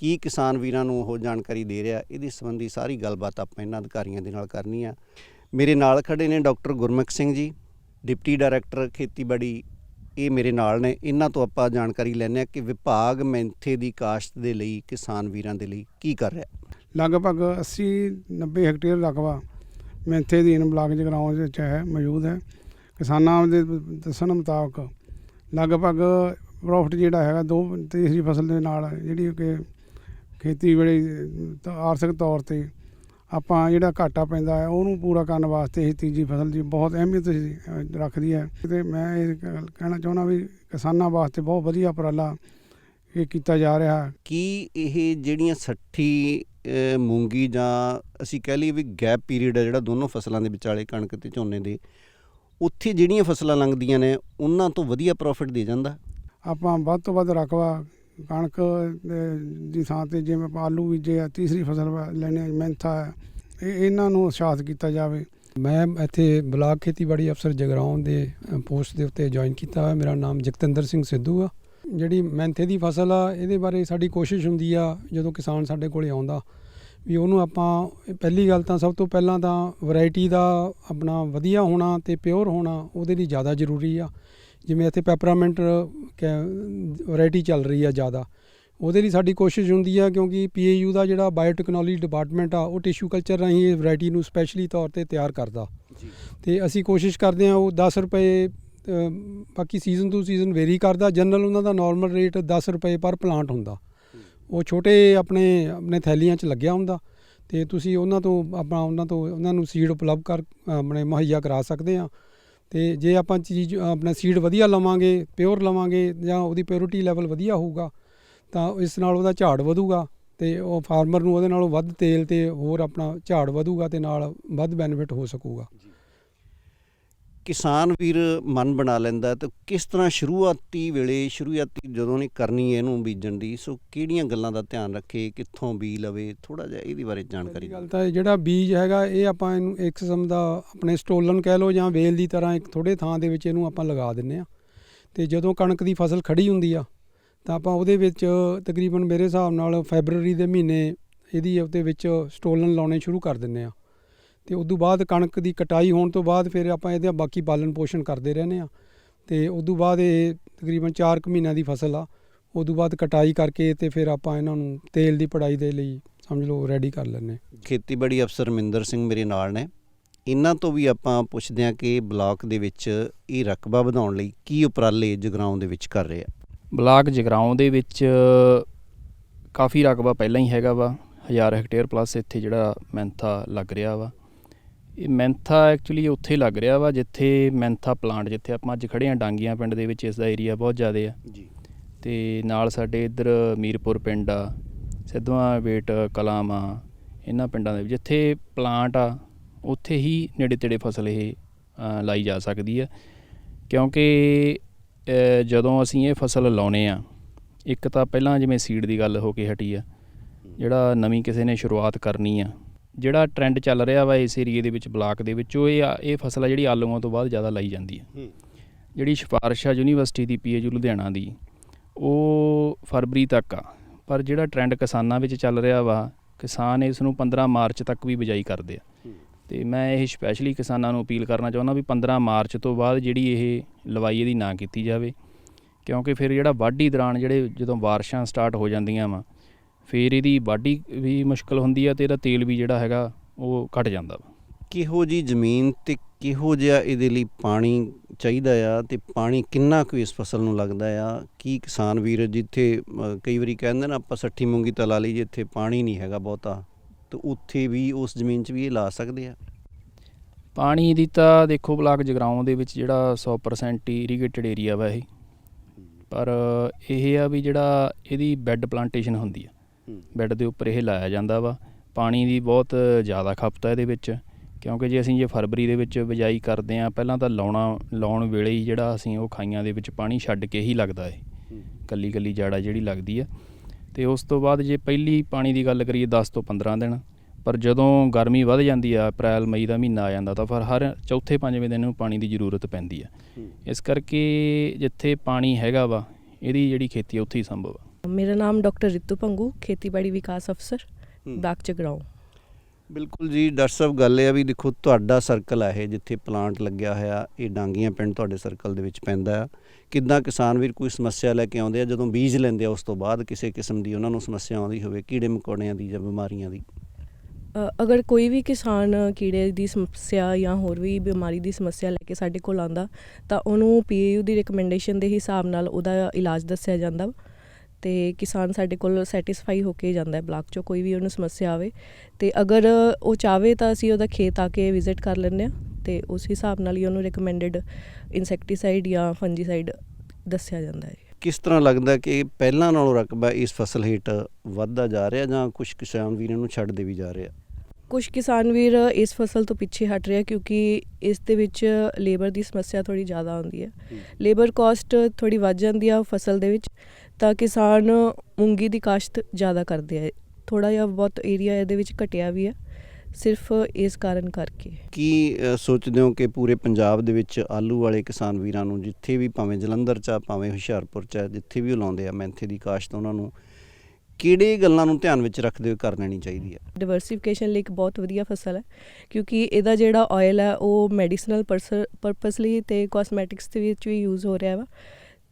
Speaker 3: ਕੀ ਕਿਸਾਨ ਵੀਰਾਂ ਨੂੰ ਉਹ ਜਾਣਕਾਰੀ ਦੇ ਰਿਹਾ, ਇਹਦੇ ਸੰਬੰਧੀ ਸਾਰੀ ਗੱਲਬਾਤ ਆਪਾਂ ਇਹਨਾਂ ਅਧਿਕਾਰੀਆਂ ਦੇ ਨਾਲ ਕਰਨੀ ਆ ਮੇਰੇ ਨਾਲ ਖੜੇ ਨੇ doctor Gurmukh Singh ji, deputy director ਖੇਤੀਬਾੜੀ ਇਹ ਮੇਰੇ ਨਾਲ ਨੇ। ਇਹਨਾਂ ਤੋਂ ਆਪਾਂ ਜਾਣਕਾਰੀ ਲੈਂਦੇ ਹਾਂ ਕਿ ਵਿਭਾਗ ਮੈਂਥੇ ਦੀ ਕਾਸ਼ਤ ਦੇ ਲਈ ਕਿਸਾਨ ਵੀਰਾਂ ਦੇ ਲਈ ਕੀ ਕਰ ਰਿਹਾ
Speaker 4: ਲਗਭਗ 80 90 ਹੈਕਟੇਅਰ ਰਕਬਾ ਮੈਂਥੇ ਦੀ ਬਲਾਕ ਜਗਰਾਉਂ ਦੇ ਵਿੱਚ ਹੈ, ਮੌਜੂਦ ਹੈ। ਕਿਸਾਨਾਂ ਦੇ ਦੱਸਣ ਮੁਤਾਬਕ ਲਗਭਗ ਪ੍ਰੋਫਿਟ ਜਿਹੜਾ ਹੈਗਾ ਦੋ ਤੀਸਰੀ ਫਸਲ ਦੇ ਨਾਲ ਜਿਹੜੀ ਕਿ ਖੇਤੀਬਾੜੀ ਤ- ਆਰਥਿਕ ਤੌਰ ਤੇ ਆਪਾਂ ਜਿਹੜਾ ਘਾਟਾ ਪੈਂਦਾ ਹੈ ਉਹਨੂੰ ਪੂਰਾ ਕਰਨ ਵਾਸਤੇ ਇਹ ਤੀਜੀ ਫਸਲ ਦੀ ਬਹੁਤ ਅਹਿਮੀਅਤ ਰੱਖਦੀ ਹੈ। ਤੇ ਮੈਂ ਇਹ ਕਹਿਣਾ ਚਾਹੁੰਦਾ ਵੀ ਕਿਸਾਨਾਂ ਵਾਸਤੇ ਬਹੁਤ ਵਧੀਆ ਉਪਰਾਲਾ ਇਹ ਕੀਤਾ ਜਾ ਰਿਹਾ
Speaker 3: ਕੀ ਇਹ ਜਿਹੜੀਆਂ 60 ਅ, ਮੂੰਗੀ ਜਾਂ ਅਸੀਂ ਕਹਿ ਲਈਏ ਵੀ ਗੈਪ ਪੀਰੀਅਡ ਹੈ ਜਿਹੜਾ ਦੋਨੋਂ ਫਸਲਾਂ ਦੇ ਵਿਚਾਲੇ ਕਣਕ ਤੇ ਝੋਨੇ ਦੇ ਉੱਥੇ ਜਿਹੜੀਆਂ ਫਸਲਾਂ ਲੰਘਦੀਆਂ ਨੇ ਉਹਨਾਂ ਤੋਂ ਵਧੀਆ ਪ੍ਰੋਫਿਟ ਦੇ ਜਾਂਦਾ?
Speaker 4: ਆਪਾਂ ਵੱਧ ਤੋਂ ਵੱਧ ਰਕਬਾ ਕਣਕ ਦੀ ਥਾਂ ਤੇ ਜਿਵੇਂ ਆਪਾਂ ਆਲੂ ਬੀਜੇ ਆ, ਤੀਸਰੀ ਫਸਲ ਵਾ- ਲੈਣੇ ਮੈਂਥਾ ਹੈ ਇਹ ਇਹਨਾਂ ਨੂੰ ਉਤਸ਼ਾਹਿਤ ਕੀਤਾ ਜਾਵੇ।
Speaker 5: ਮੈਂ ਇੱਥੇ ਬਲਾਕ ਖੇਤੀਬਾੜੀ ਅਫਸਰ ਜਗਰਾਉਂ ਦੇ ਪੋਸਟ ਦੇ ਉੱਤੇ ਜੁਆਇਨ ਕੀਤਾ ਹੋਇਆ। ਮੇਰਾ ਨਾਮ ਜਗਤਿੰਦਰ ਸਿੰਘ ਸਿੱਧੂ ਆ। ਜਿਹੜੀ ਮੈਂਥੇ ਦੀ ਫਸਲ ਆ, ਇਹਦੇ ਬਾਰੇ ਸਾਡੀ ਕੋਸ਼ਿਸ਼ ਹੁੰਦੀ ਆ, ਜਦੋਂ ਕਿਸਾਨ ਸਾਡੇ ਕੋਲੇ ਆਉਂਦਾ, ਵੀ ਉਹਨੂੰ ਆਪਾਂ ਪਹਿਲੀ ਗੱਲ ਤਾਂ ਸਭ ਤੋਂ ਪਹਿਲਾਂ ਤਾਂ ਵੈਰਾਈਟੀ ਦਾ ਆਪਣਾ ਵਧੀਆ ਹੋਣਾ ਤੇ ਪਿਓਰ ਹੋਣਾ, ਉਹਦੇ ਲਈ ਜ਼ਿਆਦਾ ਜ਼ਰੂਰੀ ਆ। ਜਿਵੇਂ ਇੱਥੇ ਪੈਪਰਾਮੈਂਟ ਵੈਰਾਈਟੀ ਚੱਲ ਰਹੀ ਆ ਜ਼ਿਆਦਾ। ਉਹਦੇ ਲਈ ਸਾਡੀ ਕੋਸ਼ਿਸ਼ ਹੁੰਦੀ ਆ ਕਿਉਂਕਿ ਪੀਏਯੂ ਦਾ ਜਿਹੜਾ ਬਾਇਓਟੈਕਨੋਲੋਜੀ ਡਿਪਾਰਟਮੈਂਟ ਆ ਉਹ ਟਿਸ਼ੂ ਕਲਚਰ ਰਾਹੀਂ ਇਹ ਵੈਰਾਈਟੀ ਨੂੰ ਸਪੈਸ਼ਲੀ ਤੌਰ ਤੇ ਤਿਆਰ ਕਰਦਾ।
Speaker 3: ਜੀ।
Speaker 5: ਤੇ ਅਸੀਂ ਕੋਸ਼ਿਸ਼ ਕਰਦੇ ਆ ਉਹ 10 ਰੁਪਏ ਬਾਕੀ ਸੀਜ਼ਨ ਤੋਂ ਸੀਜ਼ਨ ਵੇਰੀ ਕਰਦਾ। ਜਨਰਲ ਉਹਨਾਂ ਦਾ ਨਾਰਮਲ ਰੇਟ 10 ਰੁਪਏ ਪਰ ਪਲਾਂਟ ਹੁੰਦਾ। ਉਹ ਛੋਟੇ ਆਪਣੇ ਆਪਣੇ ਥੈਲੀਆਂ 'ਚ ਲੱਗਿਆ ਹੁੰਦਾ। ਤੇ ਤੁਸੀਂ ਉਹਨਾਂ ਤੋਂ ਆਪਣਾ ਉਹਨਾਂ ਤੋਂ ਉਹਨਾਂ ਨੂੰ ਸੀਡ ਉਪਲਬਧ ਕਰ ਆਪਣੇ ਮੁਹੱਈਆ ਕਰਾ ਸਕਦੇ ਆ। ਤੇ ਜੇ ਆਪਾਂ ਚੀਜ਼, ਆਪਣਾ ਸੀਡ ਵਧੀਆ ਲਵਾਂਗੇ ਪਿਓਰ ਲਵਾਂਗੇ ਜਾਂ ਉਹਦੀ ਪਿਓਰਿਟੀ ਲੈਵਲ ਵਧੀਆ ਹੋਊਗਾ, ਤਾਂ ਇਸ ਨਾਲ ਉਹਦਾ ਝਾੜ ਵਧੂਗਾ ਤੇ ਉਹ ਫਾਰਮਰ ਨੂੰ ਉਹਦੇ ਨਾਲੋਂ ਵੱਧ ਤੇਲ ਤੇ ਹੋਰ ਆਪਣਾ ਝਾੜ ਵਧੂਗਾ ਤੇ ਨਾਲ ਵੱਧ ਬੈਨੀਫਿਟ ਹੋ ਸਕੂਗਾ।
Speaker 3: ਕਿਸਾਨ ਵੀਰ ਮਨ ਬਣਾ ਲੈਂਦਾ ਤਾਂ ਕਿਸ ਤਰ੍ਹਾਂ ਸ਼ੁਰੂਆਤੀ ਵੇਲੇ ਸ਼ੁਰੂਆਤੀ ਜਦੋਂ ਨੇ ਕਰਨੀ ਹੈ ਇਹਨੂੰ ਬੀਜਣ ਦੀ ਸੋ ਕਿਹੜੀਆਂ ਗੱਲਾਂ ਦਾ ਧਿਆਨ ਰੱਖੇ ਕਿੱਥੋਂ ਬੀ ਲਵੇ ਥੋੜਾ ਜਿਹਾ ਇਹਦੇ ਬਾਰੇ ਜਾਣਕਾਰੀ
Speaker 5: ਗੱਲ ਤਾਂ ਜਿਹੜਾ ਬੀਜ ਹੈਗਾ ਇਹ ਆਪਾਂ ਇਹਨੂੰ ਇੱਕ ਕਿਸਮ ਦਾ ਆਪਣੇ ਸਟੋਲਨ ਕਹਿ ਲਓ ਜਾਂ ਵੇਲ ਦੀ ਤਰ੍ਹਾਂ ਇੱਕ ਥੋੜੇ ਥਾਂ ਦੇ ਵਿੱਚ ਇਹਨੂੰ ਆਪਾਂ ਲਗਾ ਦਿੰਨੇ ਆ ਤੇ ਜਦੋਂ ਕਣਕ ਦੀ ਫਸਲ ਖੜੀ ਹੁੰਦੀ ਆ ਤਾਂ ਆਪਾਂ ਉਹਦੇ ਵਿੱਚ ਤਕਰੀਬਨ ਮੇਰੇ ਹਿਸਾਬ ਨਾਲ ਫੈਬਰੂਰੀ ਦੇ ਮਹੀਨੇ ਇਹਦੀ ਉਹਦੇ ਵਿੱਚ ਸਟੋਲਨ ਲਾਉਣੇ ਸ਼ੁਰੂ ਕਰ ਦਿੰਨੇ ਆ ਤੇ ਉਸ ਤੋਂ ਬਾਅਦ ਕਣਕ ਦੀ ਕਟਾਈ ਹੋਣ ਤੋਂ ਬਾਅਦ ਫਿਰ ਆਪਾਂ ਇਹਦਾ ਬਾਕੀ ਪਾਲਣ ਪੋਸ਼ਣ ਕਰਦੇ ਰਹਿੰਦੇ ਆ ਤੇ ਉਸ ਤੋਂ ਬਾਅਦ ਇਹ ਤਕਰੀਬਨ 4 ਕੁ ਮਹੀਨਿਆਂ ਦੀ ਫਸਲ ਆ। ਉਸ ਤੋਂ ਬਾਅਦ ਕਟਾਈ ਕਰਕੇ ਤੇ ਫਿਰ ਆਪਾਂ ਇਹਨਾਂ ਨੂੰ ਤੇਲ ਦੀ ਪੜਾਈ ਦੇ ਲਈ ਸਮਝ ਲਓ ਰੈਡੀ ਕਰ ਲੈਂਦੇ
Speaker 3: ਖੇਤੀਬਾੜੀ ਅਫਸਰ ਮਿੰਦਰ ਸਿੰਘ ਮੇਰੇ ਨਾਲ ਨੇ। ਇਹਨਾਂ ਤੋਂ ਵੀ ਆਪਾਂ ਪੁੱਛਦੇ ਹਾਂ ਕਿ ਬਲਾਕ ਦੇ ਵਿੱਚ ਇਹ ਰਕਬਾ ਵਧਾਉਣ ਲਈ ਕੀ ਉਪਰਾਲੇ ਜਗਰਾਉਂ ਦੇ ਵਿੱਚ ਕਰ ਰਹੇ ਆ?
Speaker 6: ਬਲਾਕ ਜਗਰਾਉਂ ਦੇ ਵਿੱਚ ਕਾਫੀ ਰਕਬਾ ਪਹਿਲਾਂ ਹੀ ਹੈਗਾ ਵਾ। 1000 ਹੈਕਟੇਅਰ ਪਲੱਸ ਇੱਥੇ ਜਿਹੜਾ ਮੈਂਥਾ ਲੱਗ ਰਿਹਾ ਵਾ। ਇਹ ਮੈਂਥਾ ਐਕਚੁਅਲੀ ਉੱਥੇ ਲੱਗ ਰਿਹਾ ਵਾ ਜਿੱਥੇ ਮੈਂਥਾ ਪਲਾਂਟ ਜਿੱਥੇ ਆਪਾਂ ਅੱਜ ਖੜੇ ਆ ਡਾਂਗੀਆਂ ਪਿੰਡ ਦੇ ਵਿੱਚ ਇਸ ਦਾ ਏਰੀਆ ਬਹੁਤ ਜ਼ਿਆਦਾ ਆ।
Speaker 3: ਜੀ।
Speaker 6: ਤੇ ਨਾਲ ਸਾਡੇ ਇੱਧਰ ਮੀਰਪੁਰ ਪਿੰਡ ਆ ਸਿੱਧਵਾਂ ਵੇਟ ਕਲਾਮ ਆ ਇਹਨਾਂ ਪਿੰਡਾਂ ਦੇ ਵਿੱਚ ਜਿੱਥੇ ਪਲਾਂਟ ਆ ਉੱਥੇ ਹੀ ਨੇੜੇ ਤੇੜੇ ਫਸਲ ਇਹ ਲਾਈ ਜਾ ਸਕਦੀ ਆ। ਕਿਉਂਕਿ ਜਦੋਂ ਅਸੀਂ ਇਹ ਫਸਲ ਲਾਉਨੇ ਆ ਇੱਕ ਤਾਂ ਪਹਿਲਾਂ ਜਿਵੇਂ ਸੀਡ ਦੀ ਗੱਲ ਹੋ ਕੇ ਹਟੀ ਆ ਜਿਹੜਾ ਨਵੀਂ ਕਿਸੇ ਨੇ ਸ਼ੁਰੂਆਤ ਕਰਨੀ ਆ ਜਿਹੜਾ ਟ੍ਰੈਂਡ ਚੱਲ ਰਿਹਾ ਵਾ ਇਸ ਏਰੀਏ ਦੇ ਵਿੱਚ ਬਲਾਕ ਦੇ ਵਿੱਚ ਉਹ ਇਹ ਆ- ਇਹ ਫਸਲ ਆ ਜਿਹੜੀ ਆਲੂਆਂ ਤੋਂ ਬਾਅਦ ਜ਼ਿਆਦਾ ਲਾਈ ਜਾਂਦੀ ਹੈ
Speaker 3: ਹੂੰ।
Speaker 6: ਜਿਹੜੀ ਸਿਫਾਰਿਸ਼ ਆ ਯੂਨੀਵਰਸਿਟੀ ਦੀ ਪੀਏਯੂ ਲੁਧਿਆਣਾ ਦੀ ਉਹ ਫਰਵਰੀ ਤੱਕ ਆ ਪਰ ਜਿਹੜਾ ਟ੍ਰੈਂਡ ਕਿਸਾਨਾਂ ਵਿੱਚ ਚੱਲ ਰਿਹਾ ਵਾ ਕਿਸਾਨ ਇਸ ਨੂੰ 15 ਮਾਰਚ ਤੱਕ ਵੀ ਬਿਜਾਈ ਕਰਦੇ ਆ। ਤੇ ਮੈਂ ਇਹ ਸਪੈਸ਼ਲੀ ਕਿਸਾਨਾਂ ਨੂੰ ਅਪੀਲ ਕਰਨਾ ਚਾਹੁੰਦਾ ਵੀ 15 ਮਾਰਚ ਤੋਂ ਬਾਅਦ ਜਿਹੜੀ ਇਹ ਲਵਾਈ ਇਹਦੀ ਨਾ ਕੀਤੀ ਜਾਵੇ ਕਿਉਂਕਿ ਫਿਰ ਜਿਹੜਾ ਵਾਢੀ ਦੌਰਾਨ ਜਿਹੜੇ ਜਦੋਂ ਬਾਰਿਸ਼ਾਂ ਸਟਾਰਟ ਹੋ ਜਾਂਦੀਆਂ ਵਾ ਫਿਰ ਇਹਦੀ ਵਾਢੀ ਵੀ ਮੁਸ਼ਕਲ ਹੁੰਦੀ ਆ ਤੇ ਇਹਦਾ ਤੇਲ ਵੀ ਜਿਹੜਾ ਹੈਗਾ ਉਹ ਘਟ ਜਾਂਦਾ ਵਾ।
Speaker 3: ਕਿਹੋ ਜੀ ਜ਼ਮੀਨ ਤੇ ਕਿਹੋ ਜਿਹਾ ਇਹਦੇ ਲਈ ਪਾਣੀ ਚਾਹੀਦਾ ਆ ਤੇ ਪਾਣੀ ਕਿੰਨਾ ਕੁ ਇਸ ਫਸਲ ਨੂੰ ਲੱਗਦਾ ਆ? ਕੀ ਕਿਸਾਨ ਵੀਰ ਜਿੱਥੇ ਕਈ ਵਾਰੀ ਕਹਿੰਦੇ ਨਾ ਆਪਾਂ ਸੱਠੀ ਮੂੰਗੀ ਤਾਂ ਲਾ ਲਈ ਜਿੱਥੇ ਪਾਣੀ ਨਹੀਂ ਹੈਗਾ ਬਹੁਤਾ ਤੇ ਉੱਥੇ ਵੀ ਉਸ ਜ਼ਮੀਨ 'ਚ ਵੀ ਇਹ ਲਾ ਸਕਦੇ ਆ?
Speaker 6: ਪਾਣੀ ਦੀ ਤਾਂ ਦੇਖੋ ਬਲਾਕ ਜਗਰਾਉਂ ਦੇ ਵਿੱਚ ਜਿਹੜਾ 100% ਇਰੀਗੇਟਡ ਏਰੀਆ ਵਾ ਇਹ। ਪਰ ਇਹ ਆ ਵੀ ਜਿਹੜਾ ਇਹਦੀ ਬੈੱਡ ਪਲਾਂਟੇਸ਼ਨ ਹੁੰਦੀ ਆ। ਬੈੱਡ ਦੇ ਉੱਪਰ ਇਹ ਲਾਇਆ ਜਾਂਦਾ ਵਾ। ਪਾਣੀ ਦੀ ਬਹੁਤ ਜ਼ਿਆਦਾ ਖਪਤ ਹੈ ਇਹਦੇ ਵਿੱਚ ਕਿਉਂਕਿ ਜੇ ਅਸੀਂ ਜੇ ਫਰਵਰੀ ਦੇ ਵਿੱਚ ਬਿਜਾਈ ਕਰਦੇ ਆ ਪਹਿਲਾਂ ਤਾਂ ਲਾਉਣਾ ਲਾਉਣ ਵੇਲੇ ਹੀ ਜਿਹੜਾ ਅਸੀਂ ਉਹ ਖਾਈਆਂ ਦੇ ਵਿੱਚ ਪਾਣੀ ਛੱਡ ਕੇ ਹੀ ਲੱਗਦਾ
Speaker 3: ਹੂੰ।
Speaker 6: ਕੱਲੀ ਕੱਲੀ ਜਾੜਾ ਜਿਹੜੀ ਲੱਗਦੀ ਆ। ਤੇ ਉਸ ਤੋਂ ਬਾਅਦ ਜੇ ਪਹਿਲੀ ਪਾਣੀ ਦੀ ਗੱਲ ਕਰੀਏ 10 ਤੋਂ 15 ਦਿਨ ਪਰ ਜਦੋਂ ਗਰਮੀ ਵੱਧ ਜਾਂਦੀ ਆ ਅਪ੍ਰੈਲ ਮਈ ਦਾ ਮਹੀਨਾ ਆ ਜਾਂਦਾ ਤਾਂ ਫਿਰ ਹਰ ਚੌਥੇ ਪੰਜਵੇਂ ਦਿਨ ਨੂੰ ਪਾਣੀ ਦੀ ਜ਼ਰੂਰਤ ਪੈਂਦੀ ਆ। ਇਸ ਕਰਕੇ ਜਿੱਥੇ ਪਾਣੀ ਹੈਗਾ ਵਾ ਇਹਦੀ ਜਿਹੜੀ ਖੇਤੀ ਉੱਥੇ ਹੀ ਸੰਭਵ ਆ।
Speaker 7: ਮੇਰਾ ਨਾਮ ਡਾਕਟਰ ਰਿਤੂ ਪੰਗੂ ਖੇਤੀਬਾੜੀ ਵਿਕਾਸ ਅਫਸਰ। ਬਾਗ ਚਗਰਾਉਂ।
Speaker 3: ਬਿਲਕੁਲ ਜੀ ਡਾਕਟਰ ਸਾਹਿਬ ਗੱਲ ਇਹ ਆ ਵੀ ਦੇਖੋ ਤੁਹਾਡਾ ਸਰਕਲ ਆ ਇਹ ਜਿੱਥੇ ਪਲਾਂਟ ਲੱਗਿਆ ਹੋਇਆ ਇਹ ਡਾਂਗੀਆਂ ਪਿੰਡ ਤੁਹਾਡੇ ਸਰਕਲ ਦੇ ਵਿੱਚ ਪੈਂਦਾ ਆ। ਕਿੱਦਾਂ ਕਿਸਾਨ ਵੀਰ ਕੋਈ ਸਮੱਸਿਆ ਲੈ ਕੇ ਆਉਂਦੇ ਆ ਜਦੋਂ ਬੀਜ ਲੈਂਦੇ ਆ ਉਸ ਤੋਂ ਬਾਅਦ ਕਿਸੇ ਕਿਸਮ ਦੀ ਉਹਨਾਂ ਨੂੰ ਸਮੱਸਿਆ ਆਉਂਦੀ ਹੋਵੇ ਕੀੜੇ ਮਕੌੜਿਆਂ ਦੀ ਜਾਂ ਬਿਮਾਰੀਆਂ ਦੀ?
Speaker 7: ਅਗਰ ਕੋਈ ਵੀ ਕਿਸਾਨ ਕੀੜੇ ਦੀ ਸਮੱਸਿਆ ਜਾਂ ਹੋਰ ਵੀ ਬਿਮਾਰੀ ਦੀ ਸਮੱਸਿਆ ਲੈ ਕੇ ਸਾਡੇ ਕੋਲ ਆਂਦਾ ਤਾਂ ਉਹਨੂੰ ਪੀਏਯੂ ਦੀ ਰეკਮੈਂਡੇਸ਼ਨ ਦੇ ਹਿਸਾਬ ਨਾਲ ਉਹਦਾ ਇਲਾਜ ਦੱਸਿਆ ਜਾਂਦਾ। ਤੇ ਕਿਸਾਨ ਸਾਡੇ ਕੋਲ ਸੈਟੀਸਫਾਈ ਹੋ ਕੇ ਜਾਂਦਾ ਹੈ ਬਲਾਕ ਚੋਂ ਕੋਈ ਵੀ ਉਹਨੂੰ ਸਮੱਸਿਆ ਆਵੇ। ਤੇ ਅਗਰ ਉਹ ਚਾਵੇ ਤਾਂ ਅਸੀਂ ਉਹਦਾ ਖੇਤ ਆ ਕੇ ਵਿਜ਼ਿਟ ਕਰ ਲੈਂਦੇ ਆ ਤੇ ਉਸ ਹਿਸਾਬ ਨਾਲ ਹੀ ਉਹਨੂੰ ਰეკਮੈਂਡਡ ਇਨਸੈਕਟੀਸਾਈਡ ਜਾਂ ਫੰਜੀਸਾਈਡ ਦੱਸਿਆ ਜਾਂਦਾ ਹੈ।
Speaker 3: ਕਿਸ ਤਰ੍ਹਾਂ ਲੱਗਦਾ ਕਿ ਪਹਿਲਾਂ ਨਾਲੋਂ ਰਕਬਾ ਇਸ ਫਸਲ ਹੇਠ ਵੱਧਦਾ ਜਾ ਰਿਹਾ ਜਾਂ ਕੁਝ ਕਿਸਾਨ ਵੀਰਾਂ ਨੂੰ ਛੱਡਦੇ ਵੀ ਜਾ ਰਹੇ ਆ?
Speaker 7: ਕੁਝ ਕਿਸਾਨ ਵੀਰ ਇਸ ਫਸਲ ਤੋਂ ਪਿੱਛੇ ਹਟ ਰਿਹਾ ਕਿਉਂਕਿ ਇਸ ਦੇ ਵਿੱਚ ਲੇਬਰ ਦੀ ਸਮੱਸਿਆ ਥੋੜੀ ਜ਼ਿਆਦਾ ਆਉਂਦੀ ਹੈ। ਲੇਬਰ ਕਾਸਟ ਥੋੜੀ ਵੱਧ ਜਾਂਦੀ ਆ ਫਸਲ ਦੇ ਵਿੱਚ ਤਾਂ ਕਿਸਾਨ ਮੂੰਗੀ ਦੀ ਕਾਸ਼ਤ ਜ਼ਿਆਦਾ ਕਰਦੇ ਆ। ਥੋੜਾ ਜਿਹਾ ਬਹੁਤ ਏਰੀਆ ਇਹਦੇ ਵਿੱਚ ਘਟਿਆ ਵੀ ਹੈ ਸਿਰਫ ਇਸ ਕਾਰਨ ਕਰਕੇ।
Speaker 3: ਕੀ ਸੋਚਦੇ ਹੋ ਕਿ ਪੂਰੇ ਪੰਜਾਬ ਦੇ ਵਿੱਚ ਆਲੂ ਵਾਲੇ ਕਿਸਾਨ ਵੀਰਾਂ ਨੂੰ ਜਿੱਥੇ ਵੀ ਭਾਵੇਂ ਜਲੰਧਰ ਚ ਆ ਭਾਵੇਂ ਹੁਸ਼ਿਆਰਪੁਰ ਚ ਆ ਜਿੱਥੇ ਵੀ ਉਹ ਲਾਉਂਦੇ ਆ ਮੈਂਥੇ ਦੀ ਕਾਸ਼ਤ ਉਹਨਾਂ ਨੂੰ ਕਿਹੜੇ ਗੱਲਾਂ ਨੂੰ ਧਿਆਨ ਵਿੱਚ ਰੱਖਦੇ ਹੋਏ ਕਰ ਲੈਣੀ ਚਾਹੀਦੀ ਹੈ
Speaker 7: ਡਿਵਰਸਿਫਿਕੇਸ਼ਨ ਲਈ ਇੱਕ ਬਹੁਤ ਵਧੀਆ ਫਸਲ ਹੈ ਕਿਉਂਕਿ ਇਹਦਾ ਜਿਹੜਾ ਆਇਲ ਹੈ ਉਹ ਮੈਡੀਸਨਲ ਪਰਪਸ ਲਈ ਤੇ ਕਾਸਮੈਟਿਕਸ ਦੇ ਵਿੱਚ ਵੀ ਯੂਜ਼ ਹੋ ਰਿਹਾ ਵਾ।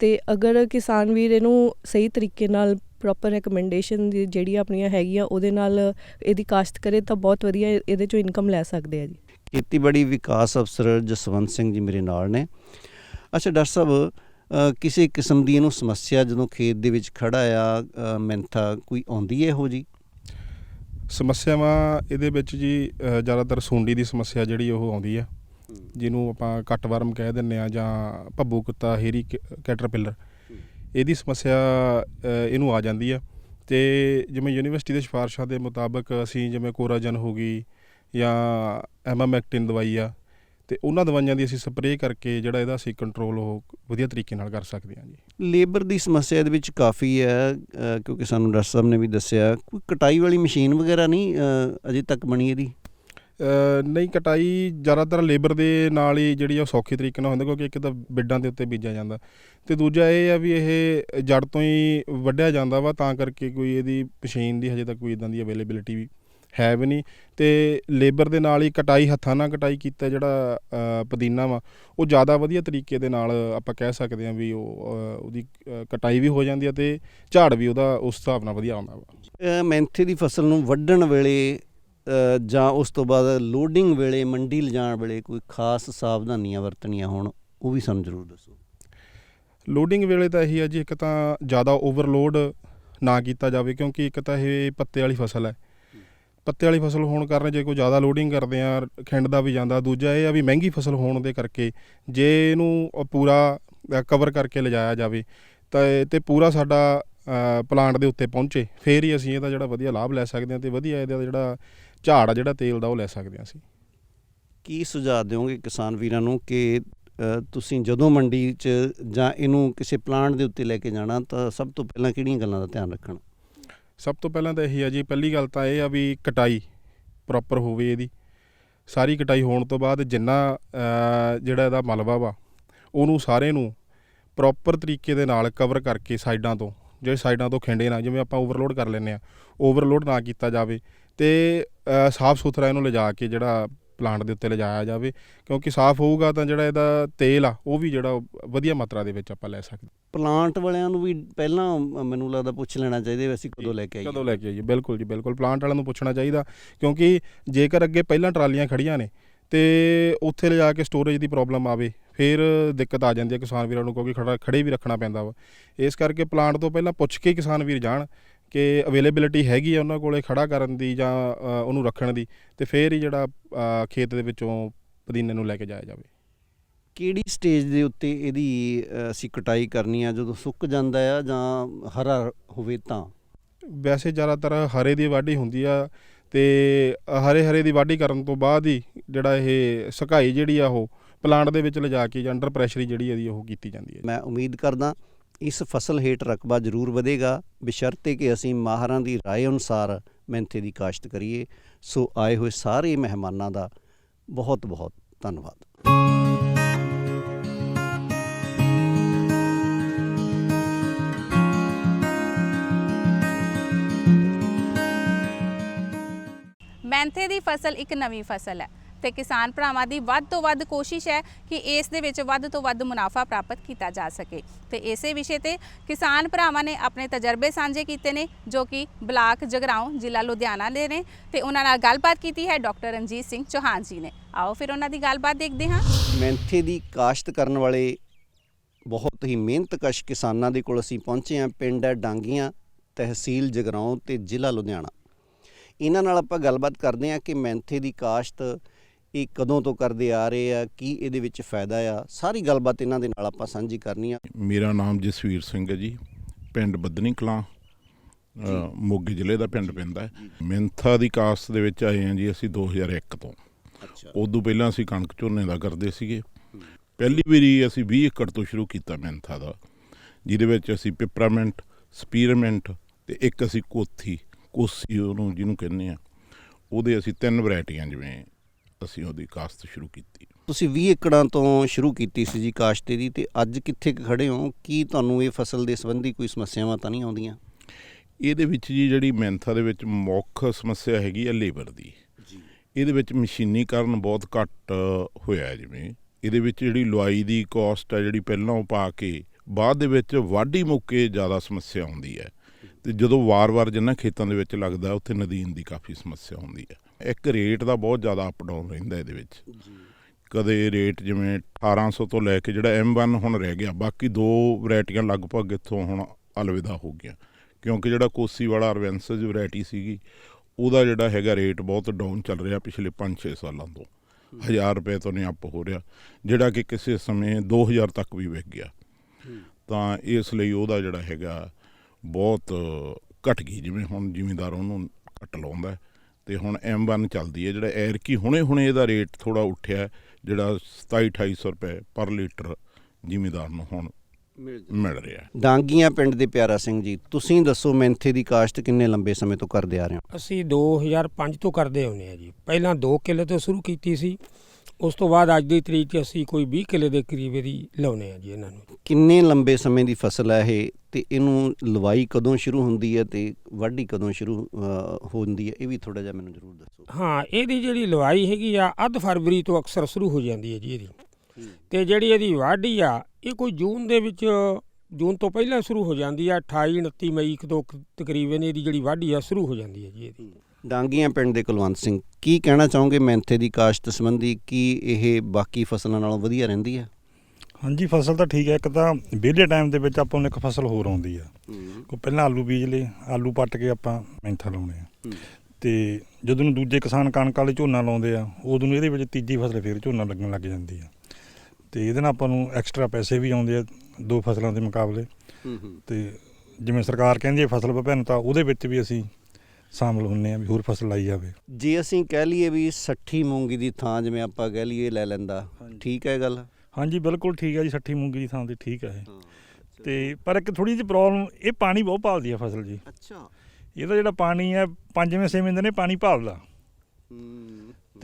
Speaker 7: ਤੇ ਅਗਰ ਕਿਸਾਨ ਵੀਰ ਇਹਨੂੰ ਸਹੀ ਤਰੀਕੇ ਨਾਲ ਪ੍ਰੋਪਰ ਰეკਮੈਂਡੇਸ਼ਨ ਜਿਹੜੀ ਆਪਣੀਆਂ ਹੈਗੀਆਂ ਉਹਦੇ ਨਾਲ ਇਹਦੀ ਕਾਸ਼ਤ ਕਰੇ ਤਾਂ ਬਹੁਤ ਵਧੀਆ ਇਹਦੇ ਚੋਂ ਇਨਕਮ ਲੈ ਸਕਦੇ ਆ ਜੀ।
Speaker 3: ਖੇਤੀਬਾੜੀ ਵਿਕਾਸ ਅਫਸਰ ਜਸਵੰਤ ਸਿੰਘ ਜੀ ਮੇਰੇ ਨਾਲ ਨੇ। ਅੱਛਾ ਡਾਕਟਰ ਸਾਹਿਬ ਕਿਸੇ ਕਿਸਮ ਦੀ ਇਹਨੂੰ ਸਮੱਸਿਆ ਜਦੋਂ ਖੇਤ ਦੇ ਵਿੱਚ ਖੜਾ ਆ ਮੈਂਥਾ ਕੋਈ ਆਉਂਦੀ ਹੈ ਇਹੋ ਜੀ?
Speaker 8: ਸਮੱਸਿਆਵਾਂ ਇਹਦੇ ਵਿੱਚ ਜੀ ਜ਼ਿਆਦਾਤਰ ਸੁੰਡੀ ਦੀ ਸਮੱਸਿਆ ਜਿਹੜੀ ਉਹ ਆਉਂਦੀ ਆ ਜਿਹਨੂੰ ਆਪਾਂ ਕੱਟ ਵਰਮ ਕਹਿ ਦਿੰਨੇ ਆ ਜਾਂ ਭੱਬੂ ਕੁੱਤਾ ਹੇਰੀ ਕੈਟਰਪਿਲਰ। ਇਹਦੀ ਸਮੱਸਿਆ ਇਹਨੂੰ ਆ ਜਾਂਦੀ ਆ। ਤੇ ਜਿਵੇਂ ਯੂਨੀਵਰਸਿਟੀ ਦੇ ਸਿਫਾਰਸ਼ਾਂ ਦੇ ਮੁਤਾਬਕ ਅਸੀਂ ਜਿਵੇਂ ਕੋਰਾਜਨ ਹੋ ਗਈ ਜਾਂ ਐਮਾਮੈਕਟਿਨ ਦਵਾਈ ਆ ਤੇ ਉਹਨਾਂ ਦਵਾਈਆਂ ਦੀ ਅਸੀਂ ਸਪਰੇਅ ਕਰਕੇ ਜਿਹੜਾ ਇਹਦਾ ਅਸੀਂ ਕੰਟਰੋਲ ਉਹ ਵਧੀਆ ਤਰੀਕੇ ਨਾਲ ਕਰ ਸਕਦੇ ਹਾਂ ਜੀ।
Speaker 3: ਲੇਬਰ ਦੀ ਸਮੱਸਿਆ ਇਹਦੇ ਵਿੱਚ ਕਾਫੀ ਹੈ ਕਿਉਂਕਿ ਸਾਨੂੰ ਡਾਕਟਰ ਸਾਹਿਬ ਨੇ ਵੀ ਦੱਸਿਆ ਕੋਈ ਕਟਾਈ ਵਾਲੀ ਮਸ਼ੀਨ ਵਗੈਰਾ ਨਹੀਂ ਅਜੇ ਤੱਕ ਬਣੀ ਇਹਦੀ?
Speaker 8: ਨਹੀਂ ਕਟਾਈ ਜ਼ਿਆਦਾਤਰ ਲੇਬਰ ਦੇ ਨਾਲ ਹੀ ਜਿਹੜੀ ਆ ਉਹ ਸੌਖੇ ਤਰੀਕੇ ਨਾਲ ਹੁੰਦਾ ਕਿਉਂਕਿ ਇੱਕ ਤਾਂ ਬਿੱਡਾਂ ਦੇ ਉੱਤੇ ਬੀਜਿਆ ਜਾਂਦਾ। ਤੇ ਦੂਜਾ ਇਹ ਆ ਵੀ ਇਹ ਜੜ ਤੋਂ ਹੀ ਵੱਢਿਆ ਜਾਂਦਾ ਵਾ ਤਾਂ ਕਰਕੇ ਕੋਈ ਇਹਦੀ ਮਸ਼ੀਨ ਦੀ ਹਜੇ ਤੱਕ ਕੋਈ ਇਦਾਂ ਦੀ ਅਵੇਲੇਬਿਲਿਟੀ ਵੀ ਹੈ ਵੀ ਨਹੀਂ। ਤੇ ਲੇਬਰ ਦੇ ਨਾਲ ਹੀ ਕਟਾਈ ਹੱਥਾਂ ਨਾਲ ਕਟਾਈ ਕੀਤਾ ਜਿਹੜਾ ਪੁਦੀਨਾ ਵਾ ਉਹ ਜ਼ਿਆਦਾ ਵਧੀਆ ਤਰੀਕੇ ਦੇ ਨਾਲ ਆਪਾਂ ਕਹਿ ਸਕਦੇ ਹਾਂ ਵੀ ਉਹ ਉਹਦੀ ਕਟਾਈ ਵੀ ਹੋ ਜਾਂਦੀ ਆ ਤੇ ਝਾੜ ਵੀ ਉਹਦਾ ਉਸ ਹਿਸਾਬ ਨਾਲ ਵਧੀਆ ਆਉਂਦਾ ਵਾ।
Speaker 3: ਅ, ਮੈਂਥੇ ਦੀ ਫਸਲ ਨੂੰ ਵੱਢਣ ਵੇਲੇ ਜਾਂ ਉਸ ਤੋਂ ਬਾਅਦ ਲੋਡਿੰਗ ਵੇਲੇ, ਮੰਡੀ ਲਿਜਾਣ ਵੇਲੇ ਕੋਈ ਖਾਸ ਸਾਵਧਾਨੀਆਂ ਵਰਤਣੀਆਂ ਹੋਣ, ਉਹ ਵੀ ਸਾਨੂੰ ਜ਼ਰੂਰ ਦੱਸੋ।
Speaker 8: ਲੋਡਿੰਗ ਵੇਲੇ ਤਾਂ ਇਹੀ ਹੈ ਜੀ, ਇੱਕ ਤਾਂ ਜ਼ਿਆਦਾ ਓਵਰਲੋਡ ਨਾ ਕੀਤਾ ਜਾਵੇ, ਕਿਉਂਕਿ ਇੱਕ ਤਾਂ ਇਹ ਪੱਤੇ ਵਾਲੀ ਫਸਲ ਹੈ। ਪੱਤੇ ਵਾਲੀ ਫਸਲ ਹੋਣ ਕਾਰਨ ਜੇ ਕੋਈ ਜ਼ਿਆਦਾ ਲੋਡਿੰਗ ਕਰਦੇ ਆ ਖਿੰਡਦਾ ਵੀ ਜਾਂਦਾ, ਦੂਜਾ ਇਹ ਆ ਵੀ ਮਹਿੰਗੀ ਫਸਲ ਹੋਣ ਦੇ ਕਰਕੇ ਜੇ ਇਹਨੂੰ ਪੂਰਾ ਕਵਰ ਕਰਕੇ ਲਿਜਾਇਆ ਜਾਵੇ, ਤਾਂ ਇਹ- ਤੇ ਪੂਰਾ ਸਾਡਾ ਪਲਾਂਟ ਦੇ ਉੱਤੇ ਪਹੁੰਚੇ, ਫੇਰ ਹੀ ਅਸੀਂ ਇਹਦਾ ਜਿਹੜਾ ਵਧੀਆ ਲਾਭ ਲੈ ਸਕਦੇ ਹਾਂ ਤੇ ਵਧੀਆ ਇਹਦਾ ਜਿਹੜਾ ਝਾੜ ਆ ਜਿਹੜਾ ਤੇਲ ਦਾ ਉਹ ਲੈ ਸਕਦੇ ਹਾਂ ਅਸੀਂ।
Speaker 3: ਕੀ ਸੁਝਾਅ ਦਿਓਗੇ ਕਿਸਾਨ ਵੀਰਾਂ ਨੂੰ ਕਿ ਅ, ਤੁਸੀਂ ਜਦੋਂ ਮੰਡੀ 'ਚ ਜਾਂ ਇਹਨੂੰ ਕਿਸੇ ਪਲਾਂਟ ਦੇ ਉੱਤੇ ਲੈ ਕੇ ਜਾਣਾ ਤਾਂ ਸਭ ਤੋਂ ਪਹਿਲਾਂ ਕਿਹੜੀਆਂ ਗੱਲਾਂ ਦਾ ਧਿਆਨ ਰੱਖਣਾ?
Speaker 8: ਸਭ ਤੋਂ ਪਹਿਲਾਂ ਤਾਂ ਇਹੀ ਆ ਜੀ ਪਹਿਲੀ ਗੱਲ ਤਾਂ ਇਹ ਆ ਵੀ ਕਟਾਈ ਪ੍ਰੋਪਰ ਹੋਵੇ ਇਹਦੀ। ਸਾਰੀ ਕਟਾਈ ਹੋਣ ਤੋਂ ਬਾਅਦ ਜਿੰਨਾ ਅ, ਜਿਹੜਾ ਇਹਦਾ ਮਲਬਾ ਵਾ ਉਹਨੂੰ ਸਾਰੇ ਨੂੰ ਪ੍ਰੋਪਰ ਤਰੀਕੇ ਦੇ ਨਾਲ ਕਵਰ ਕਰਕੇ ਸਾਈਡਾਂ ਤੋਂ ਜਿਹੜੇ ਸਾਈਡਾਂ ਤੋਂ ਖਿੰਡੇ ਨਾ ਜਿਵੇਂ ਆਪਾਂ ਓਵਰਲੋਡ ਕਰ ਲੈਂਦੇ ਆ ਓਵਰਲੋਡ ਨਾ ਕੀਤਾ ਜਾਵੇ ਤੇ ਸਾਫ਼ ਸੁਥਰਾ ਇਹਨੂੰ ਲਿਜਾ ਕੇ ਜਿਹੜਾ ਪਲਾਂਟ ਦੇ ਉੱਤੇ ਲਿਜਾਇਆ ਜਾਵੇ ਕਿਉਂਕਿ ਸਾਫ਼ ਹੋਊਗਾ ਤਾਂ ਜਿਹੜਾ ਇਹਦਾ ਤੇਲ ਆ ਉਹ ਵੀ ਜਿਹੜਾ ਵਧੀਆ ਮਾਤਰਾ ਦੇ ਵਿੱਚ ਆਪਾਂ ਲੈ ਸਕਦੇ
Speaker 3: ਪਲਾਂਟ ਵਾਲਿਆਂ ਨੂੰ ਵੀ ਪਹਿਲਾਂ ਮੈਨੂੰ ਲੱਗਦਾ ਪੁੱਛ ਲੈਣਾ ਚਾਹੀਦਾ ਵੀ ਅਸੀਂ ਕਦੋਂ ਲੈ ਕੇ ਆਈਏ।
Speaker 8: ਕਦੋਂ ਲੈ ਕੇ ਆਈਏ ਬਿਲਕੁਲ ਜੀ ਬਿਲਕੁਲ। ਪਲਾਂਟ ਵਾਲਿਆਂ ਨੂੰ ਪੁੱਛਣਾ ਚਾਹੀਦਾ ਕਿਉਂਕਿ ਜੇਕਰ ਅੱਗੇ ਪਹਿਲਾਂ ਟਰਾਲੀਆਂ ਖੜੀਆਂ ਨੇ ਤੇ ਉੱਥੇ ਲਿਜਾ ਕੇ ਸਟੋਰੇਜ ਦੀ ਪ੍ਰੋਬਲਮ ਆਵੇ ਫਿਰ ਦਿੱਕਤ ਆ ਜਾਂਦੀ ਹੈ ਕਿਸਾਨ ਵੀਰਾਂ ਨੂੰ ਕਿਉਂਕਿ ਖੜਾ ਖੜੇ ਵੀ ਰੱਖਣਾ ਪੈਂਦਾ ਵਾ। ਇਸ ਕਰਕੇ ਪਲਾਂਟ ਤੋਂ ਪਹਿਲਾਂ ਪੁੱਛ ਕੇ ਕਿਸਾਨ ਵੀਰ ਜਾਣ ਕਿ ਅਵੇਲੇਬਿਲਿਟੀ ਹੈਗੀ ਆ ਉਹਨਾਂ ਕੋਲੇ ਖੜਾ ਕਰਨ ਦੀ ਜਾਂ ਉਹਨੂੰ ਰੱਖਣ ਦੀ ਤੇ ਫਿਰ ਹੀ ਜਿਹੜਾ ਖੇਤ ਦੇ ਵਿੱਚੋਂ ਪੁਦੀਨੇ ਨੂੰ ਲੈ ਕੇ ਜਾਇਆ ਜਾਵੇ।
Speaker 3: ਕਿਹੜੀ ਸਟੇਜ ਦੇ ਉੱਤੇ ਇਹਦੀ ਅਸੀਂ ਕਟਾਈ ਕਰਨੀ ਆ? ਜਦੋਂ ਸੁੱਕ ਜਾਂਦਾ ਆ ਜਾਂ ਹਰਾ ਹੋਵੇ ਤਾਂ?
Speaker 8: ਵੈਸੇ ਜ਼ਿਆਦਾਤਰ ਹਰੇ ਦੀ ਵਾਢੀ ਹੁੰਦੀ ਆ ਤੇ ਹਰੇ ਹਰੇ ਦੀ ਵਾਢੀ ਕਰਨ ਤੋਂ ਬਾਅਦ ਹੀ ਜਿਹੜਾ ਇਹ ਸੁਕਾਈ ਜਿਹੜੀ ਆ ਉਹ ਪਲਾਂਟ ਦੇ ਵਿੱਚ ਲਿਜਾ ਕੇ ਜਾਂ ਅੰਡਰ ਪ੍ਰੈਸ਼ਰ ਜਿਹੜੀ ਇਹਦੀ ਉਹ ਕੀਤੀ ਜਾਂਦੀ ਹੈ
Speaker 3: ਮੈਂ ਉਮੀਦ ਕਰਦਾ ਇਸ ਫਸਲ ਹੇਠ ਰਕਬਾ ਜ਼ਰੂਰ ਵਧੇਗਾ ਬਸ਼ਰਤੇ ਕਿ ਅਸੀਂ ਮਾਹਰਾਂ ਦੀ رائے ਅਨੁਸਾਰ ਮੈਂਥੇ ਦੀ ਕਾਸ਼ਤ ਕਰੀਏ ਸੋ ਆਏ ਹੋਏ ਸਾਰੇ ਮਹਿਮਾਨਾਂ ਦਾ ਬਹੁਤ ਬਹੁਤ ਧੰਨਵਾਦ
Speaker 1: ਮੈਂਥੇ ਮੈਂਥੇ ਦੀ ਫਸਲ ਇੱਕ ਨਵੀਂ ਫਸਲ ਹੈ ਤੇ ਕਿਸਾਨ ਭਰਾਵਾਂ ਦੀ ਵੱਧ ਤੋਂ ਵੱਧ ਕੋਸ਼ਿਸ਼ ਹੈ ਕਿ ਇਸ ਦੇ ਵਿੱਚ ਵੱਧ ਤੋਂ ਵੱਧ ਮੁਨਾਫਾ ਪ੍ਰਾਪਤ ਕੀਤਾ ਜਾ ਸਕੇ। ਤੇ ਇਸੇ ਵਿਸ਼ੇ ਤੇ ਕਿਸਾਨ ਭਰਾਵਾਂ ਨੇ ਆਪਣੇ ਤਜਰਬੇ ਸਾਂਝੇ ਕੀਤੇ ਨੇ, ਜੋ ਕਿ ਬਲਾਕ ਜਗਰਾਉਂ, ਜ਼ਿਲ੍ਹਾ ਲੁਧਿਆਣਾ ਦੇ ਨੇ। ਤੇ ਉਹਨਾਂ ਨਾਲ ਗੱਲਬਾਤ ਕੀਤੀ ਹੈ ਡਾਕਟਰ ਰਣਜੀਤ ਸਿੰਘ ਚੌਹਾਨ ਜੀ ਨੇ। ਆਓ ਫਿਰ ਉਹਨਾਂ ਦੀ ਗੱਲਬਾਤ ਦੇਖਦੇ ਹਾਂ।
Speaker 3: ਮੈਂਥੇ ਦੀ ਕਾਸ਼ਤ ਕਰਨ ਵਾਲੇ ਬਹੁਤ ਹੀ ਮਿਹਨਤਕਸ਼ ਕਿਸਾਨਾਂ ਦੇ ਕੋਲ ਅਸੀਂ ਪਹੁੰਚੇ ਹਾਂ। ਪਿੰਡ ਡਾਂਗੀਆਂ ਤਹਿਸੀਲ ਜਗਰਾਉਂ ਤੇ ਜ਼ਿਲ੍ਹਾ ਲੁਧਿਆਣਾ। ਇਹਨਾਂ ਨਾਲ ਆਪਾਂ ਗੱਲਬਾਤ ਕਰਦੇ ਹਾਂ ਕਿ ਮੈਂਥੇ ਦੀ ਕਾਸ਼ਤ ਇਹ ਕਦੋਂ ਤੋਂ ਕਰਦੇ ਆ ਰਹੇ ਆ ਕੀ ਇਹਦੇ ਵਿੱਚ ਫਾਇਦਾ ਆ? ਸਾਰੀ ਗੱਲਬਾਤ ਇਹਨਾਂ ਦੇ ਨਾਲ ਆਪਾਂ ਸਾਂਝੀ ਕਰਨੀ ਆ।
Speaker 9: ਮੇਰਾ ਨਾਮ ਜਸਵੀਰ ਸਿੰਘ ਹੈ ਜੀ ਪਿੰਡ ਬੱਦਨੀ ਕਲਾਂ ਮੋਗੇ ਜ਼ਿਲ੍ਹੇ ਦਾ ਪਿੰਡ ਪੈਂਦਾ ਮਿੰਥਾ ਦੀ ਕਾਸਤ ਦੇ ਵਿੱਚ ਆਏ ਹਾਂ ਜੀ ਅਸੀਂ 2001 ਤੋਂ।
Speaker 3: ਅੱਛਾ।
Speaker 9: ਉਦੋਂ ਪਹਿਲਾਂ ਅਸੀਂ ਕਣਕ ਝੋਨੇ ਦਾ ਕਰਦੇ ਸੀਗੇ। ਪਹਿਲੀ ਵਾਰੀ ਅਸੀਂ 20 ਏਕੜ ਤੋਂ ਸ਼ੁਰੂ ਕੀਤਾ ਮਿੰਥਾ ਦਾ ਜਿਹਦੇ ਵਿੱਚ ਅਸੀਂ ਪਿਪਰਾਮੈਂਟ ਸਪੀਰਮੈਂਟ ਤੇ ਇੱਕ ਅਸੀਂ ਕੋਥੀ ਕੋਸੀ ਉਹਨੂੰ ਜਿਹਨੂੰ ਕਹਿੰਦੇ ਆ ਉਹਦੇ ਅਸੀਂ ਤਿੰਨ ਵੈਰਾਈਟੀਆਂ ਜਿਵੇਂ ਅਸੀਂ ਉਹਦੀ ਕਾਸਤ ਸ਼ੁਰੂ ਕੀਤੀ।
Speaker 3: ਤੁਸੀਂ 20 ਏਕੜਾਂ ਤੋਂ ਸ਼ੁਰੂ ਕੀਤੀ ਸੀ ਜੀ ਕਾਸ਼ਤ ਦੀ ਤੇ ਅੱਜ ਕਿੱਥੇ ਖੜੇ ਹੋ? ਕੀ ਤੁਹਾਨੂੰ ਇਹ ਫਸਲ ਦੇ ਸੰਬੰਧੀ ਕੋਈ ਸਮੱਸਿਆਵਾਂ ਤਾਂ ਨਹੀਂ ਆਉਂਦੀਆਂ?
Speaker 9: ਇਹਦੇ ਵਿੱਚ ਜੀ ਜਿਹੜੀ ਮੈਂਥਾ ਦੇ ਵਿੱਚ ਮੁੱਖ ਸਮੱਸਿਆ ਹੈਗੀ ਹੈ ਲੇਬਰ ਦੀ।
Speaker 3: ਜੀ।
Speaker 9: ਇਹਦੇ ਵਿੱਚ ਮਸ਼ੀਨੀਕਰਨ ਬਹੁਤ ਘੱਟ ਹੋਇਆ ਜਿਵੇਂ। ਇਹਦੇ ਵਿੱਚ ਜਿਹੜੀ ਲੁਆਈ ਦੀ ਕਾਸਟ ਹੈ ਜਿਹੜੀ ਪਹਿਲਾਂ ਉਹ ਪਾ ਕੇ ਬਾਅਦ ਦੇ ਵਿੱਚ ਵਾਢੀ ਮੌਕੇ ਜ਼ਿਆਦਾ ਸਮੱਸਿਆ ਆਉਂਦੀ ਹੈ। ਤੇ ਜਦੋਂ ਵਾਰ-ਵਾਰ ਜਿੰਨਾ ਖੇਤਾਂ ਦੇ ਵਿੱਚ ਲੱਗਦਾ ਉੱਥੇ ਨਦੀਨ ਦੀ ਕਾਫੀ ਸਮੱਸਿਆ ਹੁੰਦੀ ਹੈ। ਇੱਕ ਰੇਟ ਦਾ ਬਹੁਤ ਜ਼ਿਆਦਾ ਅਪ ਡਾਊਨ ਰਹਿੰਦਾ ਇਹਦੇ ਵਿੱਚ।
Speaker 3: ਜੀ।
Speaker 9: ਕਦੇ ਰੇਟ ਜਿਵੇਂ 1800 ਤੋਂ ਲੈ ਕੇ ਜਿਹੜਾ M1 ਹੁਣ ਰਹਿ ਗਿਆ ਬਾਕੀ ਦੋ ਵੈਰਾਈਟੀਆਂ ਲਗਭਗ ਇੱਥੋਂ ਹੁਣ ਅਲਵਿਦਾ ਹੋ ਗਈਆਂ। ਕਿਉਂਕਿ ਜਿਹੜਾ ਕੋਸੀ ਵਾਲਾ ਅਰਵੈਂਸਜ ਵੈਰਾਈਟੀ ਸੀਗੀ ਉਹਦਾ ਜਿਹੜਾ ਹੈਗਾ ਰੇਟ ਬਹੁਤ ਡਾਊਨ ਚੱਲ ਰਿਹਾ ਪਿਛਲੇ 5-6 ਸਾਲਾਂ ਤੋਂ। 1000 ਰੁਪਏ ਤੋਂ ਨਹੀਂ ਅਪ ਹੋ ਰਿਹਾ ਜਿਹੜਾ ਕਿ ਕਿਸੇ ਸਮੇਂ 2000 ਤੱਕ ਵੀ ਵਿਕ ਗਿਆ। ਤਾਂ ਇਸ ਲਈ ਉਹਦਾ ਜਿਹੜਾ ਹੈਗਾ ਬਹੁਤ ਘਟ ਗਈ ਜਿਵੇਂ ਹੁਣ ਜ਼ਿਮੀਂਦਾਰ ਉਹਨੂੰ ਘੱਟ ਲਾਉਂਦਾ ਹੈ। ਤੇ ਹੁਣ M1 ਚੱਲਦੀ ਹੈ ਜਿਹੜਾ ਐਰ ਕੀ ਹੁਣੇ ਹੁਣੇ ਇਹਦਾ ਰੇਟ ਥੋੜਾ ਉੱਠਿਆ ਜਿਹੜਾ 27 2800 ਰੁਪਏ ਪਰ ਲੀਟਰ ਜ਼ਿਮੀਂਦਾਰ ਨੂੰ ਹੁਣ ਮਿਲ ਰਿਹਾ।
Speaker 3: ਡਾਂਗੀਆਂ ਪਿੰਡ ਦੇ ਪਿਆਰਾ ਸਿੰਘ ਜੀ ਤੁਸੀਂ ਦੱਸੋ ਮੈਂਥੇ ਦੀ ਕਾਸ਼ਤ ਕਿੰਨੇ ਲੰਬੇ ਸਮੇਂ ਤੋਂ ਕਰਦੇ ਆ ਰਹੇ ਹੋ?
Speaker 10: ਅਸੀਂ 2005 ਤੋਂ ਕਰਦੇ ਆਉਂਦੇ ਆ ਜੀ। ਪਹਿਲਾਂ 2 ਕਿੱਲੇ ਤੋਂ ਸ਼ੁਰੂ ਕੀਤੀ ਸੀ ਉਸ ਤੋਂ ਬਾਅਦ ਅੱਜ ਦੀ ਤਰੀਕ 'ਚ ਅਸੀਂ ਕੋਈ 20 ਕਿੱਲੇ ਦੇ ਕਰੀਬ ਇਹਦੀ ਲਾਉਨੇ ਆ ਜੀ ਇਹਨਾਂ ਨੂੰ।
Speaker 3: ਕਿੰਨੇ ਲੰਬੇ ਸਮੇਂ ਦੀ ਫਸਲ ਹੈ ਇਹ ਤੇ ਇਹਨੂੰ ਲਵਾਈ ਕਦੋਂ ਸ਼ੁਰੂ ਹੁੰਦੀ ਹੈ ਤੇ ਵਾਢੀ ਕਦੋਂ ਸ਼ੁਰੂ ਹੁੰਦੀ ਹੈ ਇਹ ਵੀ ਥੋੜਾ ਜਿਹਾ ਮੈਨੂੰ ਜ਼ਰੂਰ ਦੱਸੋ।
Speaker 10: ਹਾਂ ਇਹਦੀ ਜਿਹੜੀ ਲਵਾਈ ਹੈਗੀ ਆ ਅੱਧ ਫਰਵਰੀ ਤੋਂ ਅਕਸਰ ਸ਼ੁਰੂ ਹੋ ਜਾਂਦੀ ਹੈ ਜੀ ਇਹਦੀ। ਤੇ ਜਿਹੜੀ ਇਹਦੀ ਵਾਢੀ ਆ ਇਹ ਕੋਈ ਜੂਨ ਦੇ ਵਿੱਚ ਜੂਨ ਤੋਂ ਪਹਿਲਾਂ ਸ਼ੁਰੂ ਹੋ ਜਾਂਦੀ ਆ 28 29 ਮਈ ਤੋਂ ਤਕਰੀਬਨ ਇਹਦੀ ਜਿਹੜੀ ਵਾਢੀ ਆ ਸ਼ੁਰੂ ਹੋ ਜਾਂਦੀ ਹੈ ਜੀ ਇਹਦੀ।
Speaker 3: ਡਾਂਗੀਆਂ ਪਿੰਡ ਦੇ ਕੁਲਵੰਤ ਸਿੰਘ ਕੀ ਕਹਿਣਾ ਚਾਹੋਗੇ ਮੈਂਥੇ ਦੀ ਕਾਸ਼ਤ ਸੰਬੰਧੀ? ਕੀ ਇਹ ਬਾਕੀ ਫਸਲਾਂ ਨਾਲੋਂ ਵਧੀਆ ਰਹਿੰਦੀ ਹੈ?
Speaker 11: ਹਾਂਜੀ ਫਸਲ ਤਾਂ ਠੀਕ ਹੈ। ਇੱਕ ਤਾਂ ਵਿਹਲੇ ਟਾਈਮ ਦੇ ਵਿੱਚ ਆਪਾਂ ਨੂੰ ਇੱਕ ਫਸਲ ਹੋਰ ਆਉਂਦੀ ਆ ਕੋ ਪਹਿਲਾਂ ਆਲੂ ਬੀਜ ਲਏ ਆਲੂ ਪੱਟ ਕੇ ਆਪਾਂ ਮੈਂਥਾ ਲਾਉਣੇ ਆ। ਤੇ ਜਦੋਂ ਨੂੰ ਦੂਜੇ ਕਿਸਾਨ ਕਣਕ ਵਾਲੇ ਝੋਨਾ ਲਾਉਂਦੇ ਆ ਉਦੋਂ ਨੂੰ ਇਹਦੇ ਵਿੱਚ ਤੀਜੀ ਫਸਲ ਫੇਰ ਝੋਨਾ ਲੱਗਣ ਲੱਗ ਜਾਂਦੀ ਆ। ਤੇ ਇਹਦੇ ਨਾਲ ਆਪਾਂ ਨੂੰ ਐਕਸਟਰਾ ਪੈਸੇ ਵੀ ਆਉਂਦੇ ਆ ਦੋ ਫਸਲਾਂ ਦੇ ਮੁਕਾਬਲੇ। ਤੇ ਜਿਵੇਂ ਸਰਕਾਰ ਕਹਿੰਦੀ ਹੈ ਫਸਲ ਵਿਭਿੰਨਤਾ ਉਹਦੇ ਵਿੱਚ ਵੀ ਅਸੀਂ ਸ਼ਾਮਲ ਹੁੰਨੇ ਆ ਵੀ ਹੋਰ ਫਸਲ ਲਾਈ ਜਾਵੇ।
Speaker 3: ਜੇ ਅਸੀਂ ਕਹਿ ਲਈਏ ਵੀ 60 ਮੂੰਗੀ ਦੀ ਥਾਂ ਜਿਵੇਂ ਆਪਾਂ ਕਹਿ ਲਈਏ ਲੈ ਲੈਂਦਾ ਠੀਕ ਹੈ ਗੱਲ?
Speaker 11: ਹਾਂਜੀ ਬਿਲਕੁਲ ਠੀਕ ਹੈ ਜੀ 60 ਮੂੰਗੀ ਦੀ ਥਾਂ ਤੇ ਠੀਕ ਹੈ ਤੇ ਪਰ ਇੱਕ ਥੋੜੀ ਜਿਹੀ ਪ੍ਰੋਬਲਮ ਇਹ ਪਾਣੀ ਬਹੁਤ ਭਾਲਦੀ ਆ ਫਸਲ ਜੀ।
Speaker 3: ਅੱਛਾ।
Speaker 11: ਇਹਦਾ ਜਿਹੜਾ ਪਾਣੀ ਹੈ ਪੰਜਵੇਂ ਛੇਵੇਂ ਦਿਨ ਪਾਣੀ ਭਾਲਦਾ।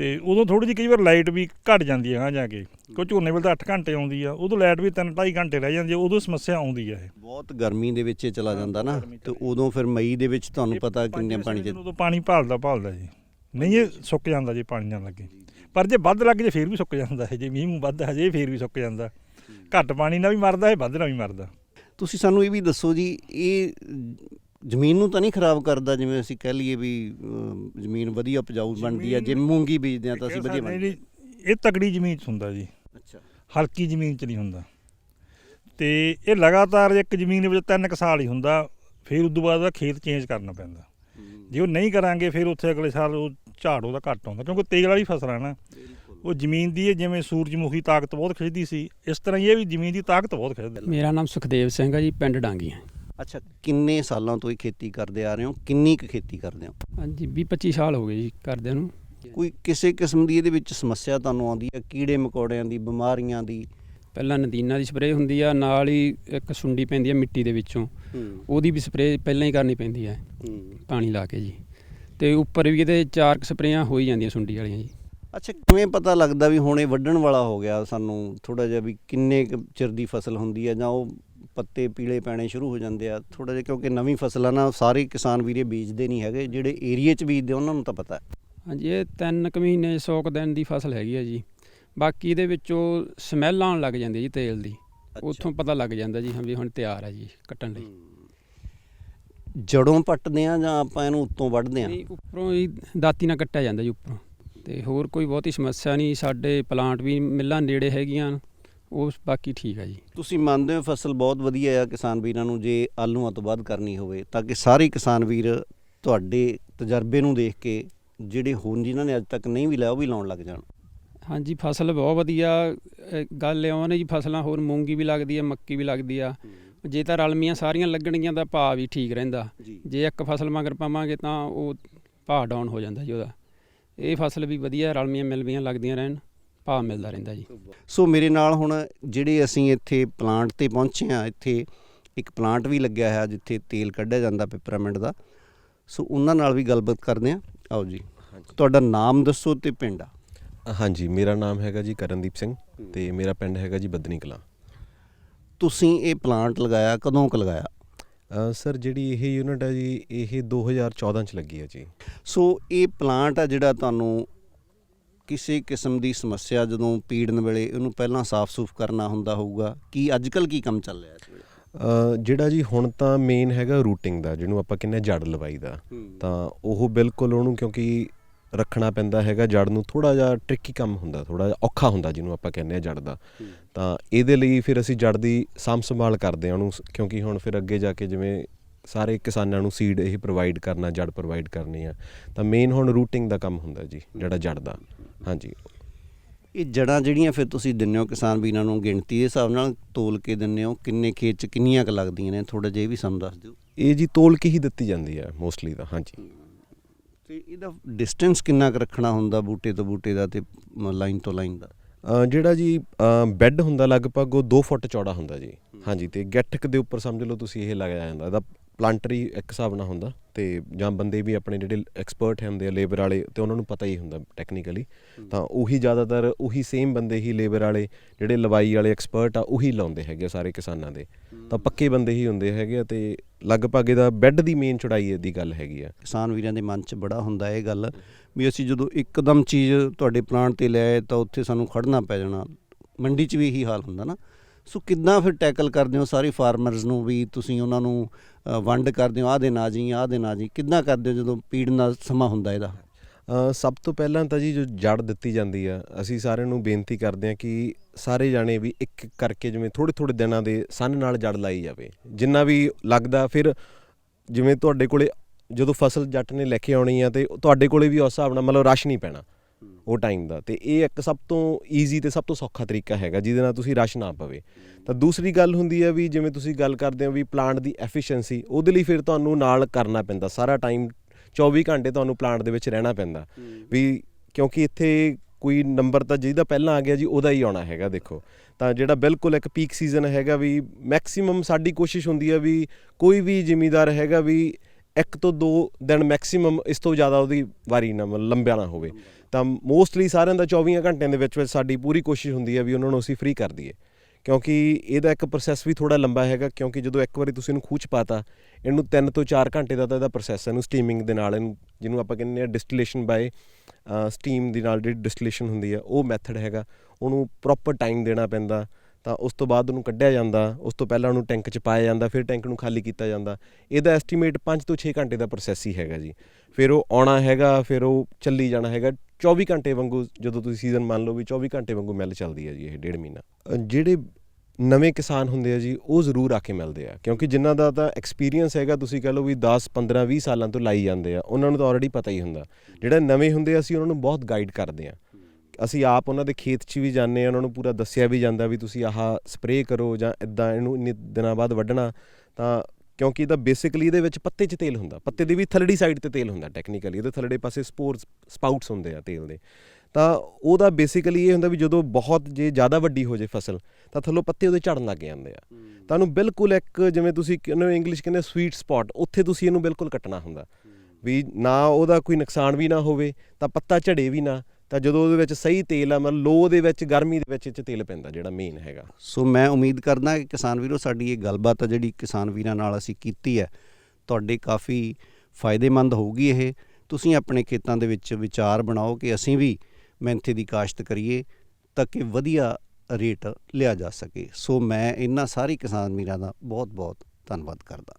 Speaker 11: ਤੇ ਉਦੋਂ ਥੋੜੀ ਜਿਹੀ ਕਈ ਵਾਰ ਲਾਈਟ ਵੀ ਘਟ ਜਾਂਦੀ ਹੈ ਹਾਂ ਜਾ ਕੇ। ਕਿਉਂ ਝੋਨੇ ਵੇਲੇ ਤਾਂ 8 ਘੰਟੇ ਆਉਂਦੀ ਆ ਉਦੋਂ ਲਾਈਟ ਵੀ 3 2.5 ਘੰਟੇ ਰਹਿ ਜਾਂਦੀ ਆ ਉਦੋਂ ਸਮੱਸਿਆ ਆਉਂਦੀ ਆ ਇਹ।
Speaker 3: ਬਹੁਤ ਗਰਮੀ ਦੇ ਵਿੱਚ ਇਹ ਚਲਾ ਜਾਂਦਾ ਨਾ ਤੇ ਉਦੋਂ ਫਿਰ ਮਈ ਦੇ ਵਿੱਚ ਤੁਹਾਨੂੰ ਪਤਾ ਕਿੰਨੇ ਪਾਣੀ ਚ
Speaker 11: ਉਦੋਂ ਪਾਣੀ ਭਾਲਦਾ ਭਾਲਦਾ ਜੀ। ਨਹੀਂ ਇਹ ਸੁੱਕ ਜਾਂਦਾ ਜੇ ਪਾਣੀ ਨਾ ਲੱਗੇ। ਪਰ ਜੇ ਵੱਧ ਲੱਗ ਜੇ ਫੇਰ ਵੀ ਸੁੱਕ ਜਾਂਦਾ ਹੈ ਜੇ ਮੀਂਹ ਮੂੰਹ ਵੱਧ ਹਜੇ ਫੇਰ ਵੀ ਸੁੱਕ ਜਾਂਦਾ। ਘੱਟ ਪਾਣੀ ਨਾਲ ਵੀ ਮਰਦਾ ਹੈ ਵੱਧ ਨਾਲ ਵੀ ਮਰਦਾ।
Speaker 3: ਤੁਸੀਂ ਸਾਨੂੰ ਇਹ ਵੀ ਦੱਸੋ ਜੀ ਇਹ ਜ਼ਮੀਨ ਨੂੰ ਤਾਂ ਨਹੀਂ ਖਰਾਬ ਕਰਦਾ ਜਿਵੇਂ ਅਸੀਂ ਕਹਿ ਲਈਏ ਵੀ ਜ਼ਮੀਨ ਵਧੀਆ ਉਪਜਾਊ ਬਣਦੀ ਹੈ ਜੇ ਮੂੰਗੀ ਬੀਜਦੇ ਆ ਤਾਂ ਅਸੀਂ ਵਧੀਆ ਬਣਦੀ
Speaker 11: ਇਹ ਤਕੜੀ ਜ਼ਮੀਨ 'ਚ ਹੁੰਦਾ ਜੀ।
Speaker 3: ਅੱਛਾ।
Speaker 11: ਹਲਕੀ ਜ਼ਮੀਨ 'ਚ ਨਹੀਂ ਹੁੰਦਾ। ਤੇ ਇਹ ਲਗਾਤਾਰ ਇੱਕ ਜ਼ਮੀਨ ਦੇ ਵਿੱਚ ਤਿੰਨ ਕੁ ਸਾਲ ਹੀ ਹੁੰਦਾ ਫਿਰ ਉਸ ਤੋਂ ਬਾਅਦ ਉਹਦਾ ਖੇਤ ਚੇਂਜ ਕਰਨਾ ਪੈਂਦਾ। ਜੇ ਉਹ ਨਹੀਂ ਕਰਾਂਗੇ ਫਿਰ ਉੱਥੇ ਅਗਲੇ ਸਾਲ ਉਹ ਝਾੜ ਉਹਦਾ ਘੱਟ ਆਉਂਦਾ ਕਿਉਂਕਿ ਤੇਲ ਵਾਲੀ ਫਸਲ ਹੈ ਨਾ। ਉਹ ਜ਼ਮੀਨ ਦੀ ਜਿਵੇਂ ਸੂਰਜਮੁਖੀ ਤਾਕਤ ਬਹੁਤ ਖਿੱਚਦੀ ਸੀ ਇਸ ਤਰ੍ਹਾਂ ਹੀ ਇਹ ਵੀ ਜ਼ਮੀਨ ਦੀ ਤਾਕਤ ਬਹੁਤ ਖਿੱਚਦੀ
Speaker 5: ਮੇਰਾ ਨਾਮ ਸੁਖਦੇਵ ਸਿੰਘ ਹੈ ਜੀ ਪਿੰਡ ਡਾਂਗੀਆਂ।
Speaker 3: ਅੱਛਾ ਕਿੰਨੇ ਸਾਲਾਂ ਤੋਂ ਇਹ ਖੇਤੀ ਕਰਦੇ ਆ ਰਹੇ ਹੋ? ਕਿੰਨੀ ਕੁ ਖੇਤੀ ਕਰਦੇ ਹੋ?
Speaker 5: ਹਾਂਜੀ 20 25 ਸਾਲ ਹੋ ਗਏ ਜੀ ਕਰਦਿਆਂ ਨੂੰ।
Speaker 3: ਕੋਈ ਕਿਸੇ ਕਿਸਮ ਦੀ ਇਹਦੇ ਵਿੱਚ ਸਮੱਸਿਆ ਤੁਹਾਨੂੰ ਆਉਂਦੀ ਹੈ? ਕੀੜੇ ਮਕੌੜਿਆਂ ਦੀ ਬਿਮਾਰੀਆਂ ਦੀ?
Speaker 5: ਪਹਿਲਾਂ ਨਦੀਨਾ ਦੀ ਸਪਰੇਅ ਹੁੰਦੀ ਆ ਨਾਲ ਹੀ ਇੱਕ ਸੁੰਡੀ ਪੈਂਦੀ ਹੈ ਮਿੱਟੀ ਦੇ ਵਿੱਚੋਂ। ਉਹਦੀ ਵੀ ਸਪਰੇਅ ਪਹਿਲਾਂ ਹੀ ਕਰਨੀ ਪੈਂਦੀ ਹੂੰ। ਪਾਣੀ ਲਾ ਕੇ ਜੀ। ਤੇ ਉੱਪਰ ਵੀ ਇਹਦੇ ਚਾਰ ਕੁ ਸਪਰੇਆਂ ਹੋ ਹੀ ਜਾਂਦੀਆਂ ਸੁੰਡੀ ਵਾਲੀਆਂ ਜੀ।
Speaker 3: ਅੱਛਾ ਕਿਵੇਂ ਪਤਾ ਲੱਗਦਾ ਵੀ ਹੁਣ ਇਹ ਵੱਢਣ ਵਾਲਾ ਹੋ ਗਿਆ ਸਾਨੂੰ? ਥੋੜਾ ਜਿਹਾ ਵੀ ਕਿੰਨੇ ਚਿਰ ਦੀ ਫਸਲ ਹੁੰਦੀ ਹੈ ਜਾਂ ਉਹ ਪੱਤੇ ਪੀਲੇ ਪੈਣੇ ਸ਼ੁਰੂ ਹੋ ਜਾਂਦੇ ਆ ਥੋੜਾ ਜਿਹਾ ਕਿਉਂਕਿ ਨਵੀਂ ਫਸਲ ਆ ਨਾ ਸਾਰੇ ਕਿਸਾਨ ਵੀਰੇ ਬੀਜਦੇ ਨਹੀਂ ਹੈਗੇ ਜਿਹੜੇ ਏਰੀਏ 'ਚ ਬੀਜਦੇ ਉਹਨਾਂ ਨੂੰ ਤਾਂ ਪਤਾ ਹੈ।
Speaker 5: ਹਾਂਜੀ ਇਹ ਤਿੰਨ ਕੁ ਮਹੀਨੇ 100 ਕੁ ਦਿਨ ਦੀ ਫਸਲ ਹੈਗੀ ਹੈ ਜੀ। ਬਾਕੀ ਇਹਦੇ ਵਿੱਚੋਂ ਸਮੈਲ ਆਉਣ ਲੱਗ ਜਾਂਦੀ ਜੀ ਤੇਲ ਦੀ। ਉੱਥੋਂ ਪਤਾ ਲੱਗ ਜਾਂਦਾ ਜੀ ਹਾਂ ਵੀ ਹੁਣ ਤਿਆਰ ਹੈ ਜੀ ਕੱਟਣ ਲਈ।
Speaker 3: ਜੜੋਂ ਪੱਟਦੇ ਆ ਜਾਂ ਆਪਾਂ ਇਹਨੂੰ ਉੱਤੋਂ ਵੱਢਦੇ ਆ?
Speaker 5: ਨਹੀਂ ਉੱਪਰੋਂ ਹੀ ਦਾਤੀ ਨਾਲ ਕੱਟਿਆ ਜਾਂਦਾ ਜੀ ਉੱਪਰੋਂ। ਤੇ ਹੋਰ ਕੋਈ ਬਹੁਤੀ ਸਮੱਸਿਆ ਨਹੀਂ ਸਾਡੇ ਪਲਾਂਟ ਵੀ ਮਿੱਲਾਂ ਨੇੜੇ ਹੈਗੀਆਂ। ਉਹ ਬਾਕੀ ਠੀਕ ਹੈ ਜੀ।
Speaker 3: ਤੁਸੀਂ ਮੰਨਦੇ ਹੋ ਫਸਲ ਬਹੁਤ ਵਧੀਆ ਆ ਕਿਸਾਨ ਵੀਰਾਂ ਨੂੰ ਜੇ ਆਲੂਆਂ ਤੋਂ ਵੱਧ ਕਰਨੀ ਹੋਵੇ ਤਾਂ ਕਿ ਸਾਰੇ ਕਿਸਾਨ ਵੀਰ ਤੁਹਾਡੇ ਤਜਰਬੇ ਨੂੰ ਦੇਖ ਕੇ ਜਿਹੜੇ ਹੁਣ ਜਿਨ੍ਹਾਂ ਨੇ ਅੱਜ ਤੱਕ ਨਹੀਂ ਵੀ ਲਾਇਆ ਉਹ ਵੀ ਲਾਉਣ ਲੱਗ ਜਾਣ।
Speaker 5: ਹਾਂਜੀ ਫਸਲ ਬਹੁਤ ਵਧੀਆ ਅਹ ਗੱਲ ਇਹ ਨੇ ਜੀ ਫਸਲਾਂ ਹੋਰ ਮੂੰਗੀ ਵੀ ਲੱਗਦੀ ਹੈ ਮੱਕੀ ਵੀ ਲੱਗਦੀ ਆ। ਜੇ ਤਾਂ ਰਲਮੀਆਂ ਸਾਰੀਆਂ ਲੱਗਣਗੀਆਂ ਤਾਂ ਭਾਅ ਵੀ ਠੀਕ ਰਹਿੰਦਾ।
Speaker 3: ਜੀ।
Speaker 5: ਜੇ ਇੱਕ ਫਸਲ ਮਗਰ ਪਾਵਾਂਗੇ ਤਾਂ ਉਹ ਭਾਅ ਡਾਊਨ ਹੋ ਜਾਂਦਾ ਜੀ ਉਹਦਾ। ਇਹ ਫਸਲ ਵੀ ਵਧੀਆ ਰਲਮੀਆਂ ਮਿਲਵੀਆਂ ਲੱਗਦੀਆਂ ਰਹਿਣ। ਭਾਅ ਮਿਲਦਾ ਰਹਿੰਦਾ ਜੀ।
Speaker 3: ਸੋ ਮੇਰੇ ਨਾਲ ਹੁਣ ਜਿਹੜੇ ਅਸੀਂ ਇੱਥੇ ਪਲਾਂਟ ਤੇ ਪਹੁੰਚੇ ਆ ਇੱਥੇ ਇੱਕ ਪਲਾਂਟ ਵੀ ਲੱਗਿਆ ਹੈ ਜਿੱਥੇ ਤੇਲ ਕੱਢਿਆ ਜਾਂਦਾ ਪਿਪਰਾਮਿੰਟ ਦਾ। ਸੋ ਉਹਨਾਂ ਨਾਲ ਵੀ ਗੱਲਬਾਤ ਕਰਦੇ ਆ ਆਓ ਜੀ ਤੁਹਾਡਾ ਨਾਮ ਦੱਸੋ ਤੇ ਪਿੰਡ ਆ।
Speaker 12: ਹਾਂਜੀ ਮੇਰਾ ਨਾਮ ਹੈਗਾ ਜੀ ਕਰਨਦੀਪ ਸਿੰਘ ਤੇ ਮੇਰਾ ਪਿੰਡ ਹੈਗਾ ਜੀ ਬੱਦਨੀ ਕਲਾਂ।
Speaker 3: ਤੁਸੀਂ ਇਹ ਪਲਾਂਟ ਲਗਾਇਆ ਕਦੋਂ ਕ ਲਗਾਇਆ?
Speaker 12: ਸਰ ਜਿਹੜੀ ਇਹ ਯੂਨਿਟ ਹੈ ਜੀ ਇਹ 2014 ਚ ਲੱਗੀ ਹੈ ਜੀ।
Speaker 3: ਸੋ ਇਹ ਪਲਾਂਟ ਆ ਜਿਹੜਾ ਤੁਹਾਨੂੰ ਕਿਸੇ ਕਿਸਮ ਦੀ ਸਮੱਸਿਆ ਜਦੋਂ ਪੀੜਨ ਵੇਲੇ ਇਹਨੂੰ ਪਹਿਲਾਂ ਸਾਫ਼-ਸੂਫ ਕਰਨਾ ਹੁੰਦਾ ਹੋਊਗਾ ਕੀ ਅੱਜਕੱਲ ਕੀ ਕੰਮ ਚੱਲ ਰਿਹਾ
Speaker 12: ਅ, ਜਿਹੜਾ ਜੀ ਹੁਣ ਤਾਂ ਮੇਨ ਹੈਗਾ ਰੂਟਿੰਗ ਦਾ ਜਿਹਨੂੰ ਆਪਾਂ ਕਹਿੰਦੇ ਹਾਂ ਜੜ ਲਵਾਈ ਦਾ। ਤਾਂ ਉਹ ਬਿਲਕੁਲ ਉਹਨੂੰ ਕਿਉਂਕਿ ਰੱਖਣਾ ਪੈਂਦਾ ਹੈਗਾ ਜੜ ਨੂੰ ਥੋੜਾ ਜਿਹਾ ਟ੍ਰਿਕੀ ਕੰਮ ਹੁੰਦਾ ਥੋੜਾ ਜਿਹਾ ਔਖਾ ਹੁੰਦਾ ਜਿਹਨੂੰ ਆਪਾਂ ਕਹਿੰਦੇ ਆ ਜੜ ਦਾ। ਤਾਂ ਇਹਦੇ ਲਈ ਫਿਰ ਅਸੀਂ ਜੜ ਦੀ ਸਾਂਭ ਸੰਭਾਲ ਕਰਦੇ ਹਾਂ ਉਹਨੂੰ ਕਿਉਂਕਿ ਹੁਣ ਫਿਰ ਅੱਗੇ ਜਾ ਕੇ ਜਿਵੇਂ ਸਾਰੇ ਕਿਸਾਨਾਂ ਨੂੰ ਸੀਡ ਇਹ ਪ੍ਰੋਵਾਈਡ ਕਰਨਾ ਜੜ ਪ੍ਰੋਵਾਈਡ ਕਰਨੀ ਆ। ਤਾਂ ਮੇਨ ਹੁਣ ਰੂਟਿੰਗ ਦਾ ਕੰਮ ਹੁੰਦਾ ਜੀ ਜਿਹੜਾ ਜੜ ਦਾ। ਹਾਂਜੀ।
Speaker 3: ਇਹ ਜੜਾਂ ਜਿਹੜੀਆਂ ਫਿਰ ਤੁਸੀਂ ਦਿੰਦੇ ਹੋ ਕਿਸਾਨ ਵੀਰਾਂ ਨੂੰ ਗਿਣਤੀ ਦੇ ਹਿਸਾਬ ਨਾਲ ਤੋਲ ਕੇ ਦਿੰਦੇ ਹੋ ਕਿੰਨੇ ਖੇਤ ਚ ਕਿੰਨੀਆਂ ਕੁ ਲੱਗਦੀਆਂ ਨੇ? ਥੋੜਾ ਜਿਹਾ ਇਹ ਵੀ ਸਾਨੂੰ ਦੱਸ ਦਿਓ।
Speaker 12: ਇਹ ਜੀ ਤੋਲ ਕੇ ਹੀ ਦਿੱਤੀ ਜਾਂਦੀ ਹੈ ਮੋਸਟਲੀ ਤਾਂ ਹਾਂਜੀ।
Speaker 3: ਤੇ ਇਹਦਾ ਡਿਸਟੈਂਸ ਕਿੰਨਾ ਕੁ ਰੱਖਣਾ ਹੁੰਦਾ ਬੂਟੇ ਤੋਂ ਬੂਟੇ ਦਾ ਤੇ ਲਾਈਨ ਤੋਂ ਲਾਈਨ ਦਾ?
Speaker 12: ਜਿਹੜਾ ਜੀ ਬੈੱਡ ਹੁੰਦਾ ਲਗਭਗ ਉਹ 2 ਫੁੱਟ ਚੌੜਾ ਹੁੰਦਾ ਜੀ। ਹਾਂਜੀ ਤੇ ਗੈਟਕ ਦੇ ਉੱਪਰ ਸਮਝ ਲਓ ਤੁਸੀਂ ਇਹ ਲੱਗਿਆ ਜਾਂਦਾ ਇਹਦਾ ਪਲਾਂਟਰ ਹੀ ਇੱਕ ਹਿਸਾਬ ਨਾਲ ਹੁੰਦਾ ਤੇ ਜਾਂ ਬੰਦੇ ਵੀ ਆਪਣੇ ਜਿਹੜੇ ਐਕਸਪਰਟ ਹੁੰਦੇ ਆ ਲੇਬਰ ਵਾਲੇ ਤੇ ਉਹਨਾਂ ਨੂੰ ਪਤਾ ਹੀ ਹੁੰਦਾ ਟੈਕਨੀਕਲੀ ਤਾਂ ਉਹੀ ਜ਼ਿਆਦਾਤਰ ਉਹੀ ਸੇਮ ਬੰਦੇ ਹੀ ਲੇਬਰ ਵਾਲੇ ਜਿਹੜੇ ਲਵਾਈ ਵਾਲੇ ਐਕਸਪਰਟ ਆ ਉਹੀ ਲਾਉਂਦੇ ਹੈਗੇ ਸਾਰੇ ਕਿਸਾਨਾਂ ਦੇ। ਤਾਂ ਪੱਕੇ ਬੰਦੇ ਹੀ ਹੁੰਦੇ ਹੈਗੇ ਆ ਤੇ ਲਗਭਗ ਇਹਦਾ ਬੈੱਡ ਦੀ ਮੇਨ ਚੌੜਾਈ ਦੀ ਗੱਲ ਹੈਗੀ ਆ।
Speaker 3: ਕਿਸਾਨ ਵੀਰਾਂ ਦੇ ਮਨ 'ਚ ਬੜਾ ਹੁੰਦਾ ਇਹ ਗੱਲ ਵੀ ਅਸੀਂ ਜਦੋਂ ਇੱਕਦਮ ਚੀਜ਼ ਤੁਹਾਡੇ ਪਲਾਂਟ ਤੇ ਲੈ ਆਏ ਤਾਂ ਉੱਥੇ ਸਾਨੂੰ ਖੜਨਾ ਪੈ ਜਾਣਾ ਮੰਡੀ 'ਚ ਵੀ ਇਹੀ ਹਾਲ ਹੁੰਦਾ ਨਾ। ਸੋ ਕਿੱਦਾਂ ਫਿਰ ਟੈਕਲ ਕਰਦੇ ਹੋ ਸਾਰੇ ਫਾਰਮਰਸ ਨੂੰ ਵੀ ਤੁਸੀਂ ਉਹਨਾਂ ਨੂੰ ਵੰਡ ਕਰਦੇ ਹੋ, ਆਹ ਦੇ ਨਾ ਜੀ ਆਹ ਦੇ ਨਾ ਜੀ ਕਿੱਦਾਂ ਕਰਦੇ ਹੋ ਜਦੋਂ ਪੀੜਨ ਦਾ ਸਮਾਂ ਹੁੰਦਾ ਇਹਦਾ?
Speaker 12: ਸਭ ਤੋਂ ਪਹਿਲਾਂ ਤਾਂ ਜੀ ਜੋ ਜੜ ਦਿੱਤੀ ਜਾਂਦੀ ਆ, ਅਸੀਂ ਸਾਰਿਆਂ ਨੂੰ ਬੇਨਤੀ ਕਰਦੇ ਹਾਂ ਕਿ ਸਾਰੇ ਜਾਣੇ ਵੀ ਇੱਕ ਇੱਕ ਕਰਕੇ ਜਿਵੇਂ ਥੋੜੇ ਥੋੜੇ ਦਿਨਾਂ ਦੇ ਸੰਨ ਨਾਲ ਜੜ ਲਾਈ ਜਾਵੇ, ਜਿੰਨਾ ਵੀ ਲੱਗਦਾ ਫਿਰ ਜਿਵੇਂ ਤੁਹਾਡੇ ਕੋਲੇ ਜਦੋਂ ਫਸਲ ਜੱਟ ਨੇ ਲੈ ਕੇ ਆਉਣੀ ਆ ਤੇ ਤੁਹਾਡੇ ਕੋਲੇ ਵੀ ਉਸ ਹਿਸਾਬ ਨਾਲ ਮਤਲਬ ਰਸ਼ ਨਹੀਂ ਪੈਣਾ। ਉਹ ਟਾਈਮ ਦਾ। ਤੇ ਇਹ ਇੱਕ ਸਭ ਤੋਂ ਈਜ਼ੀ ਤੇ ਸਭ ਤੋਂ ਸੌਖਾ ਤਰੀਕਾ ਹੈਗਾ ਜਿਹਦੇ ਨਾਲ ਤੁਸੀਂ ਰਸ਼ ਨਾ ਪਵੇ। ਤਾਂ ਦੂਸਰੀ ਗੱਲ ਹੁੰਦੀ ਹੈ ਵੀ ਜਿਵੇਂ ਤੁਸੀਂ ਗੱਲ ਕਰਦੇ ਹੋ ਵੀ ਪਲਾਂਟ ਦੀ ਐਫੀਸ਼ੀਐਂਸੀ ਉਹਦੇ ਲਈ ਫਿਰ ਤੁਹਾਨੂੰ ਨਾਲ ਕਰਨਾ ਪੈਂਦਾ। ਸਾਰਾ ਟਾਈਮ 24 ਘੰਟੇ ਤੁਹਾਨੂੰ ਪਲਾਂਟ ਦੇ ਵਿੱਚ ਰਹਿਣਾ ਪੈਂਦਾ। ਵੀ ਕਿਉਂਕਿ ਇੱਥੇ ਕੋਈ ਨੰਬਰ ਤਾਂ ਜਿਹਦਾ ਪਹਿਲਾਂ ਆ ਗਿਆ ਜੀ ਉਹਦਾ ਹੀ ਆਉਣਾ ਹੈਗਾ ਦੇਖੋ। ਤਾਂ ਜਿਹੜਾ ਬਿਲਕੁਲ ਇੱਕ ਪੀਕ ਸੀਜ਼ਨ ਹੈਗਾ ਵੀ ਮੈਕਸਿਮਮ ਸਾਡੀ ਕੋਸ਼ਿਸ਼ ਹੁੰਦੀ ਹੈ ਵੀ ਕੋਈ ਵੀ ਜ਼ਿਮੀਦਾਰ ਹੈਗਾ ਵੀ ਇੱਕ ਤੋਂ ਦੋ ਦਿਨ ਮੈਕਸਿਮਮ ਇਸ ਤੋਂ ਜ਼ਿਆਦਾ ਉਹਦੀ ਵਾਰੀ ਨਾ ਲੰਬਿਆ ਨਾ ਹੋਵੇ। ਤਾਂ ਮੋਸਟਲੀ ਸਾਰਿਆਂ ਦਾ 24 ਘੰਟਿਆਂ ਦੇ ਵਿੱਚ ਵਿੱਚ ਸਾਡੀ ਪੂਰੀ ਕੋਸ਼ਿਸ਼ ਹੁੰਦੀ ਹੈ ਵੀ ਉਹਨਾਂ ਨੂੰ ਅਸੀਂ ਫ੍ਰੀ ਕਰ ਦਈਏ। ਕਿਉਂਕਿ ਇਹਦਾ ਇੱਕ ਪ੍ਰੋਸੈਸ ਵੀ ਥੋੜਾ ਲੰਬਾ ਹੈਗਾ, ਕਿਉਂਕਿ ਜਦੋਂ ਇੱਕ ਵਾਰੀ ਤੁਸੀਂ ਇਹਨੂੰ ਖੂਚ ਪਾਤਾ, ਇਹਨੂੰ 3 ਤੋਂ 4 ਘੰਟੇ ਦਾ ਤਾਂ ਇਹਦਾ ਪ੍ਰੋਸੈਸ ਹੈ, ਇਹਨੂੰ ਸਟੀਮਿੰਗ ਦੇ ਨਾਲ, ਇਹਨੂੰ ਜਿਹਨੂੰ ਆਪਾਂ ਕਹਿੰਦੇ ਆ ਡਿਸਟਿਲੇਸ਼ਨ ਬਾਏ ਸਟੀਮ ਦੇ ਨਾਲ ਜਿਹੜੀ ਡਿਸਟਿਲੇਸ਼ਨ ਹੁੰਦੀ ਆ ਉਹ ਮੈਥਡ ਹੈਗਾ, ਉਹਨੂੰ ਪ੍ਰੋਪਰ ਟਾਈਮ ਦੇਣਾ ਪੈਂਦਾ ਤਾਂ ਉਸ ਤੋਂ ਬਾਅਦ ਉਹਨੂੰ ਕੱਢਿਆ ਜਾਂਦਾ, ਉਸ ਤੋਂ ਪਹਿਲਾਂ ਉਹਨੂੰ ਟੈਂਕ 'ਚ ਪਾਇਆ ਜਾਂਦਾ, ਫਿਰ ਟੈਂਕ ਨੂੰ ਖਾਲੀ ਕੀਤਾ ਜਾਂਦਾ। ਇਹਦਾ ਐਸਟੀਮੇਟ 5 ਤੋਂ 6 ਘੰਟੇ ਦਾ ਪ੍ਰੋਸੈਸ ਹੀ ਹੈਗਾ ਜੀ। ਫਿਰ ਉਹ ਆਉਣਾ ਹੈਗਾ, ਫਿਰ ਉਹ ਚੱਲੀ ਜਾਣਾ ਹੈਗਾ 24 ਘੰਟੇ ਵਾਂਗੂ, ਜਦੋਂ ਤੁਸੀਂ ਸੀਜ਼ਨ ਮੰਨ ਲਓ ਵੀ 24 ਘੰਟੇ ਵਾਂਗੂ ਮਿਲ ਚੱਲਦੀ ਹੈ ਜੀ ਇਹ ਡੇਢ ਮਹੀਨਾ। ਜਿਹੜੇ ਨਵੇਂ ਕਿਸਾਨ ਹੁੰਦੇ ਆ ਜੀ, ਉਹ ਜ਼ਰੂਰ ਆ ਕੇ ਮਿਲਦੇ ਆ। ਕਿਉਂਕਿ ਜਿਨ੍ਹਾਂ ਦਾ ਤਾਂ ਐਕਸਪੀਰੀਅੰਸ ਹੈਗਾ, ਤੁਸੀਂ ਕਹ ਲਓ ਵੀ 10 15 20 ਸਾਲਾਂ ਤੋਂ ਲਾਈ ਜਾਂਦੇ ਆ, ਉਹਨਾਂ ਨੂੰ ਤਾਂ ਆਲਰੇਡੀ ਪਤਾ ਹੀ ਹੁੰਦਾ। ਜਿਹੜਾ ਨਵੇਂ ਹੁੰਦੇ ਆ, ਅਸੀਂ ਉਹਨਾਂ ਨੂੰ ਬਹੁਤ ਗਾਈਡ ਕਰਦੇ ਆ। ਅਸੀਂ ਆਪ ਉਹਨਾਂ ਦੇ ਖੇਤ 'ਚ ਵੀ ਜਾਂਦੇ ਆ ਉਹਨਾਂ ਨੂੰ ਪੂਰਾ ਦੱਸਿਆ ਵੀ ਜਾਂਦਾ ਵੀ ਤੁਸੀਂ ਆਹ ਸਪਰੇਅ ਕਰੋ ਜਾਂ ਇਦਾਂ ਇਹਨੂੰ ਇੰਨੇ ਦਿਨਾਂ ਬਾਅਦ ਵੱਢਣਾ ਤਾਂ ਕਿਉਂਕਿ ਇਹਦਾ ਬੇਸਿਕਲੀ ਇਹਦੇ ਵਿੱਚ ਪੱਤੇ 'ਚ ਤੇਲ ਹੁੰਦਾ ਪੱਤੇ ਦੀ ਵੀ ਥੱਲੜੀ ਸਾਈਡ ਤੇ ਤੇਲ ਹੁੰਦਾ ਟੈਕਨੀਕਲੀ ਇਹਦੇ ਥੱਲੜੇ ਪਾਸੇ ਸਪੋਰਸ ਸਪਾਊਟਸ ਹੁੰਦੇ ਆ ਤੇਲ ਦੇ। ਤਾਂ ਉਹਦਾ ਬੇਸਿਕਲੀ ਇਹ ਹੁੰਦਾ ਵੀ ਜਦੋਂ ਬਹੁਤ ਜੇ ਜ਼ਿਆਦਾ ਵੱਡੀ ਹੋ ਜੇ ਫਸਲ ਤਾਂ ਥੱਲੋਂ ਪੱਤੇ ਉਹਦੇ ਝੜਨ ਲੱਗ ਜਾਂਦੇ ਆ। ਤੁਹਾਨੂੰ ਬਿਲਕੁਲ ਇੱਕ ਜਿਵੇਂ ਤੁਸੀਂ ਕਹਿੰਦੇ ਇੰਗਲਿਸ਼ ਕਹਿੰਦੇ ਸਵੀਟ ਸਪੌਟ ਉੱਥੇ ਤੁਸੀਂ ਇਹਨੂੰ ਬਿਲਕੁਲ ਕੱਟਣਾ ਹੁੰਦਾ। ਵੀ ਨਾ ਉਹਦਾ ਕੋਈ ਨੁਕਸਾਨ ਵੀ ਨਾ ਹੋਵੇ ਤਾਂ ਪੱਤਾ ਝੜੇ ਵੀ ਨਾ ਤਾਂ ਜਦੋਂ ਉਹਦੇ ਵਿੱਚ ਸਹੀ ਤੇਲ ਆ, ਮਤਲਬ ਲੋ ਦੇ ਵਿੱਚ, ਗਰਮੀ ਦੇ ਵਿੱਚ ਇਹ ਤੇਲ ਪੈਂਦਾ ਜਿਹੜਾ ਮੇਨ ਹੈਗਾ।
Speaker 3: ਸੋ ਮੈਂ ਉਮੀਦ ਕਰਦਾ ਕਿ ਕਿਸਾਨ ਵੀਰੋ, ਸਾਡੀ ਇਹ ਗੱਲਬਾਤ ਆ ਜਿਹੜੀ ਕਿਸਾਨ ਵੀਰਾਂ ਨਾਲ ਅਸੀਂ ਕੀਤੀ ਹੈ, ਤੁਹਾਡੇ ਕਾਫੀ ਫਾਇਦੇਮੰਦ ਹੋਊਗੀ ਇਹ। ਤੁਸੀਂ ਆਪਣੇ ਖੇਤਾਂ ਦੇ ਵਿੱਚ ਵਿਚਾਰ ਬਣਾਓ ਕਿ ਅਸੀਂ ਵੀ ਮੈਂਥੇ ਦੀ ਕਾਸ਼ਤ ਕਰੀਏ, ਤਾਂ ਕਿ ਵਧੀਆ ਰੇਟ ਲਿਆ ਜਾ ਸਕੇ। ਸੋ ਮੈਂ ਇਹਨਾਂ ਸਾਰੇ ਕਿਸਾਨ ਵੀਰਾਂ ਦਾ ਬਹੁਤ ਬਹੁਤ ਧੰਨਵਾਦ ਕਰਦਾ।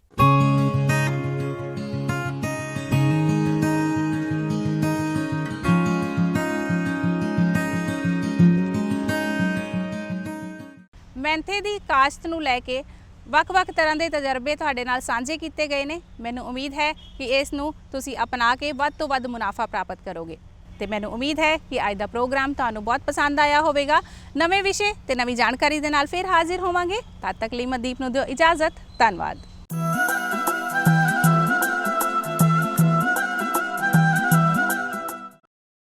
Speaker 1: ਮੈਂਥੇ ਦੀ ਕਾਸ਼ਤ ਨੂੰ ਲੈ ਕੇ ਵੱਖ-ਵੱਖ ਤਰ੍ਹਾਂ ਦੇ ਤਜਰਬੇ ਤੁਹਾਡੇ ਨਾਲ ਸਾਂਝੇ ਕੀਤੇ ਗਏ ਨੇ। ਮੈਨੂੰ ਉਮੀਦ ਹੈ ਕਿ ਇਸ ਨੂੰ ਤੁਸੀਂ ਅਪਣਾ ਕੇ ਵੱਧ ਤੋਂ ਵੱਧ ਮੁਨਾਫਾ ਪ੍ਰਾਪਤ ਕਰੋਗੇ। ਤੇ ਮੈਨੂੰ ਉਮੀਦ ਹੈ ਕਿ ਅੱਜ ਦਾ ਪ੍ਰੋਗਰਾਮ ਤੁਹਾਨੂੰ ਬਹੁਤ ਪਸੰਦ ਆਇਆ ਹੋਵੇਗਾ। ਨਵੇਂ ਵਿਸ਼ੇ ਤੇ ਨਵੀਂ ਜਾਣਕਾਰੀ ਦੇ ਨਾਲ ਫਿਰ ਹਾਜ਼ਰ ਹੋਵਾਂਗੇ। ਤਦ ਤੱਕ ਲਈ ਮਨਦੀਪ ਨੂੰ ਦਿਓ ਇਜਾਜ਼ਤ। ਧੰਨਵਾਦ।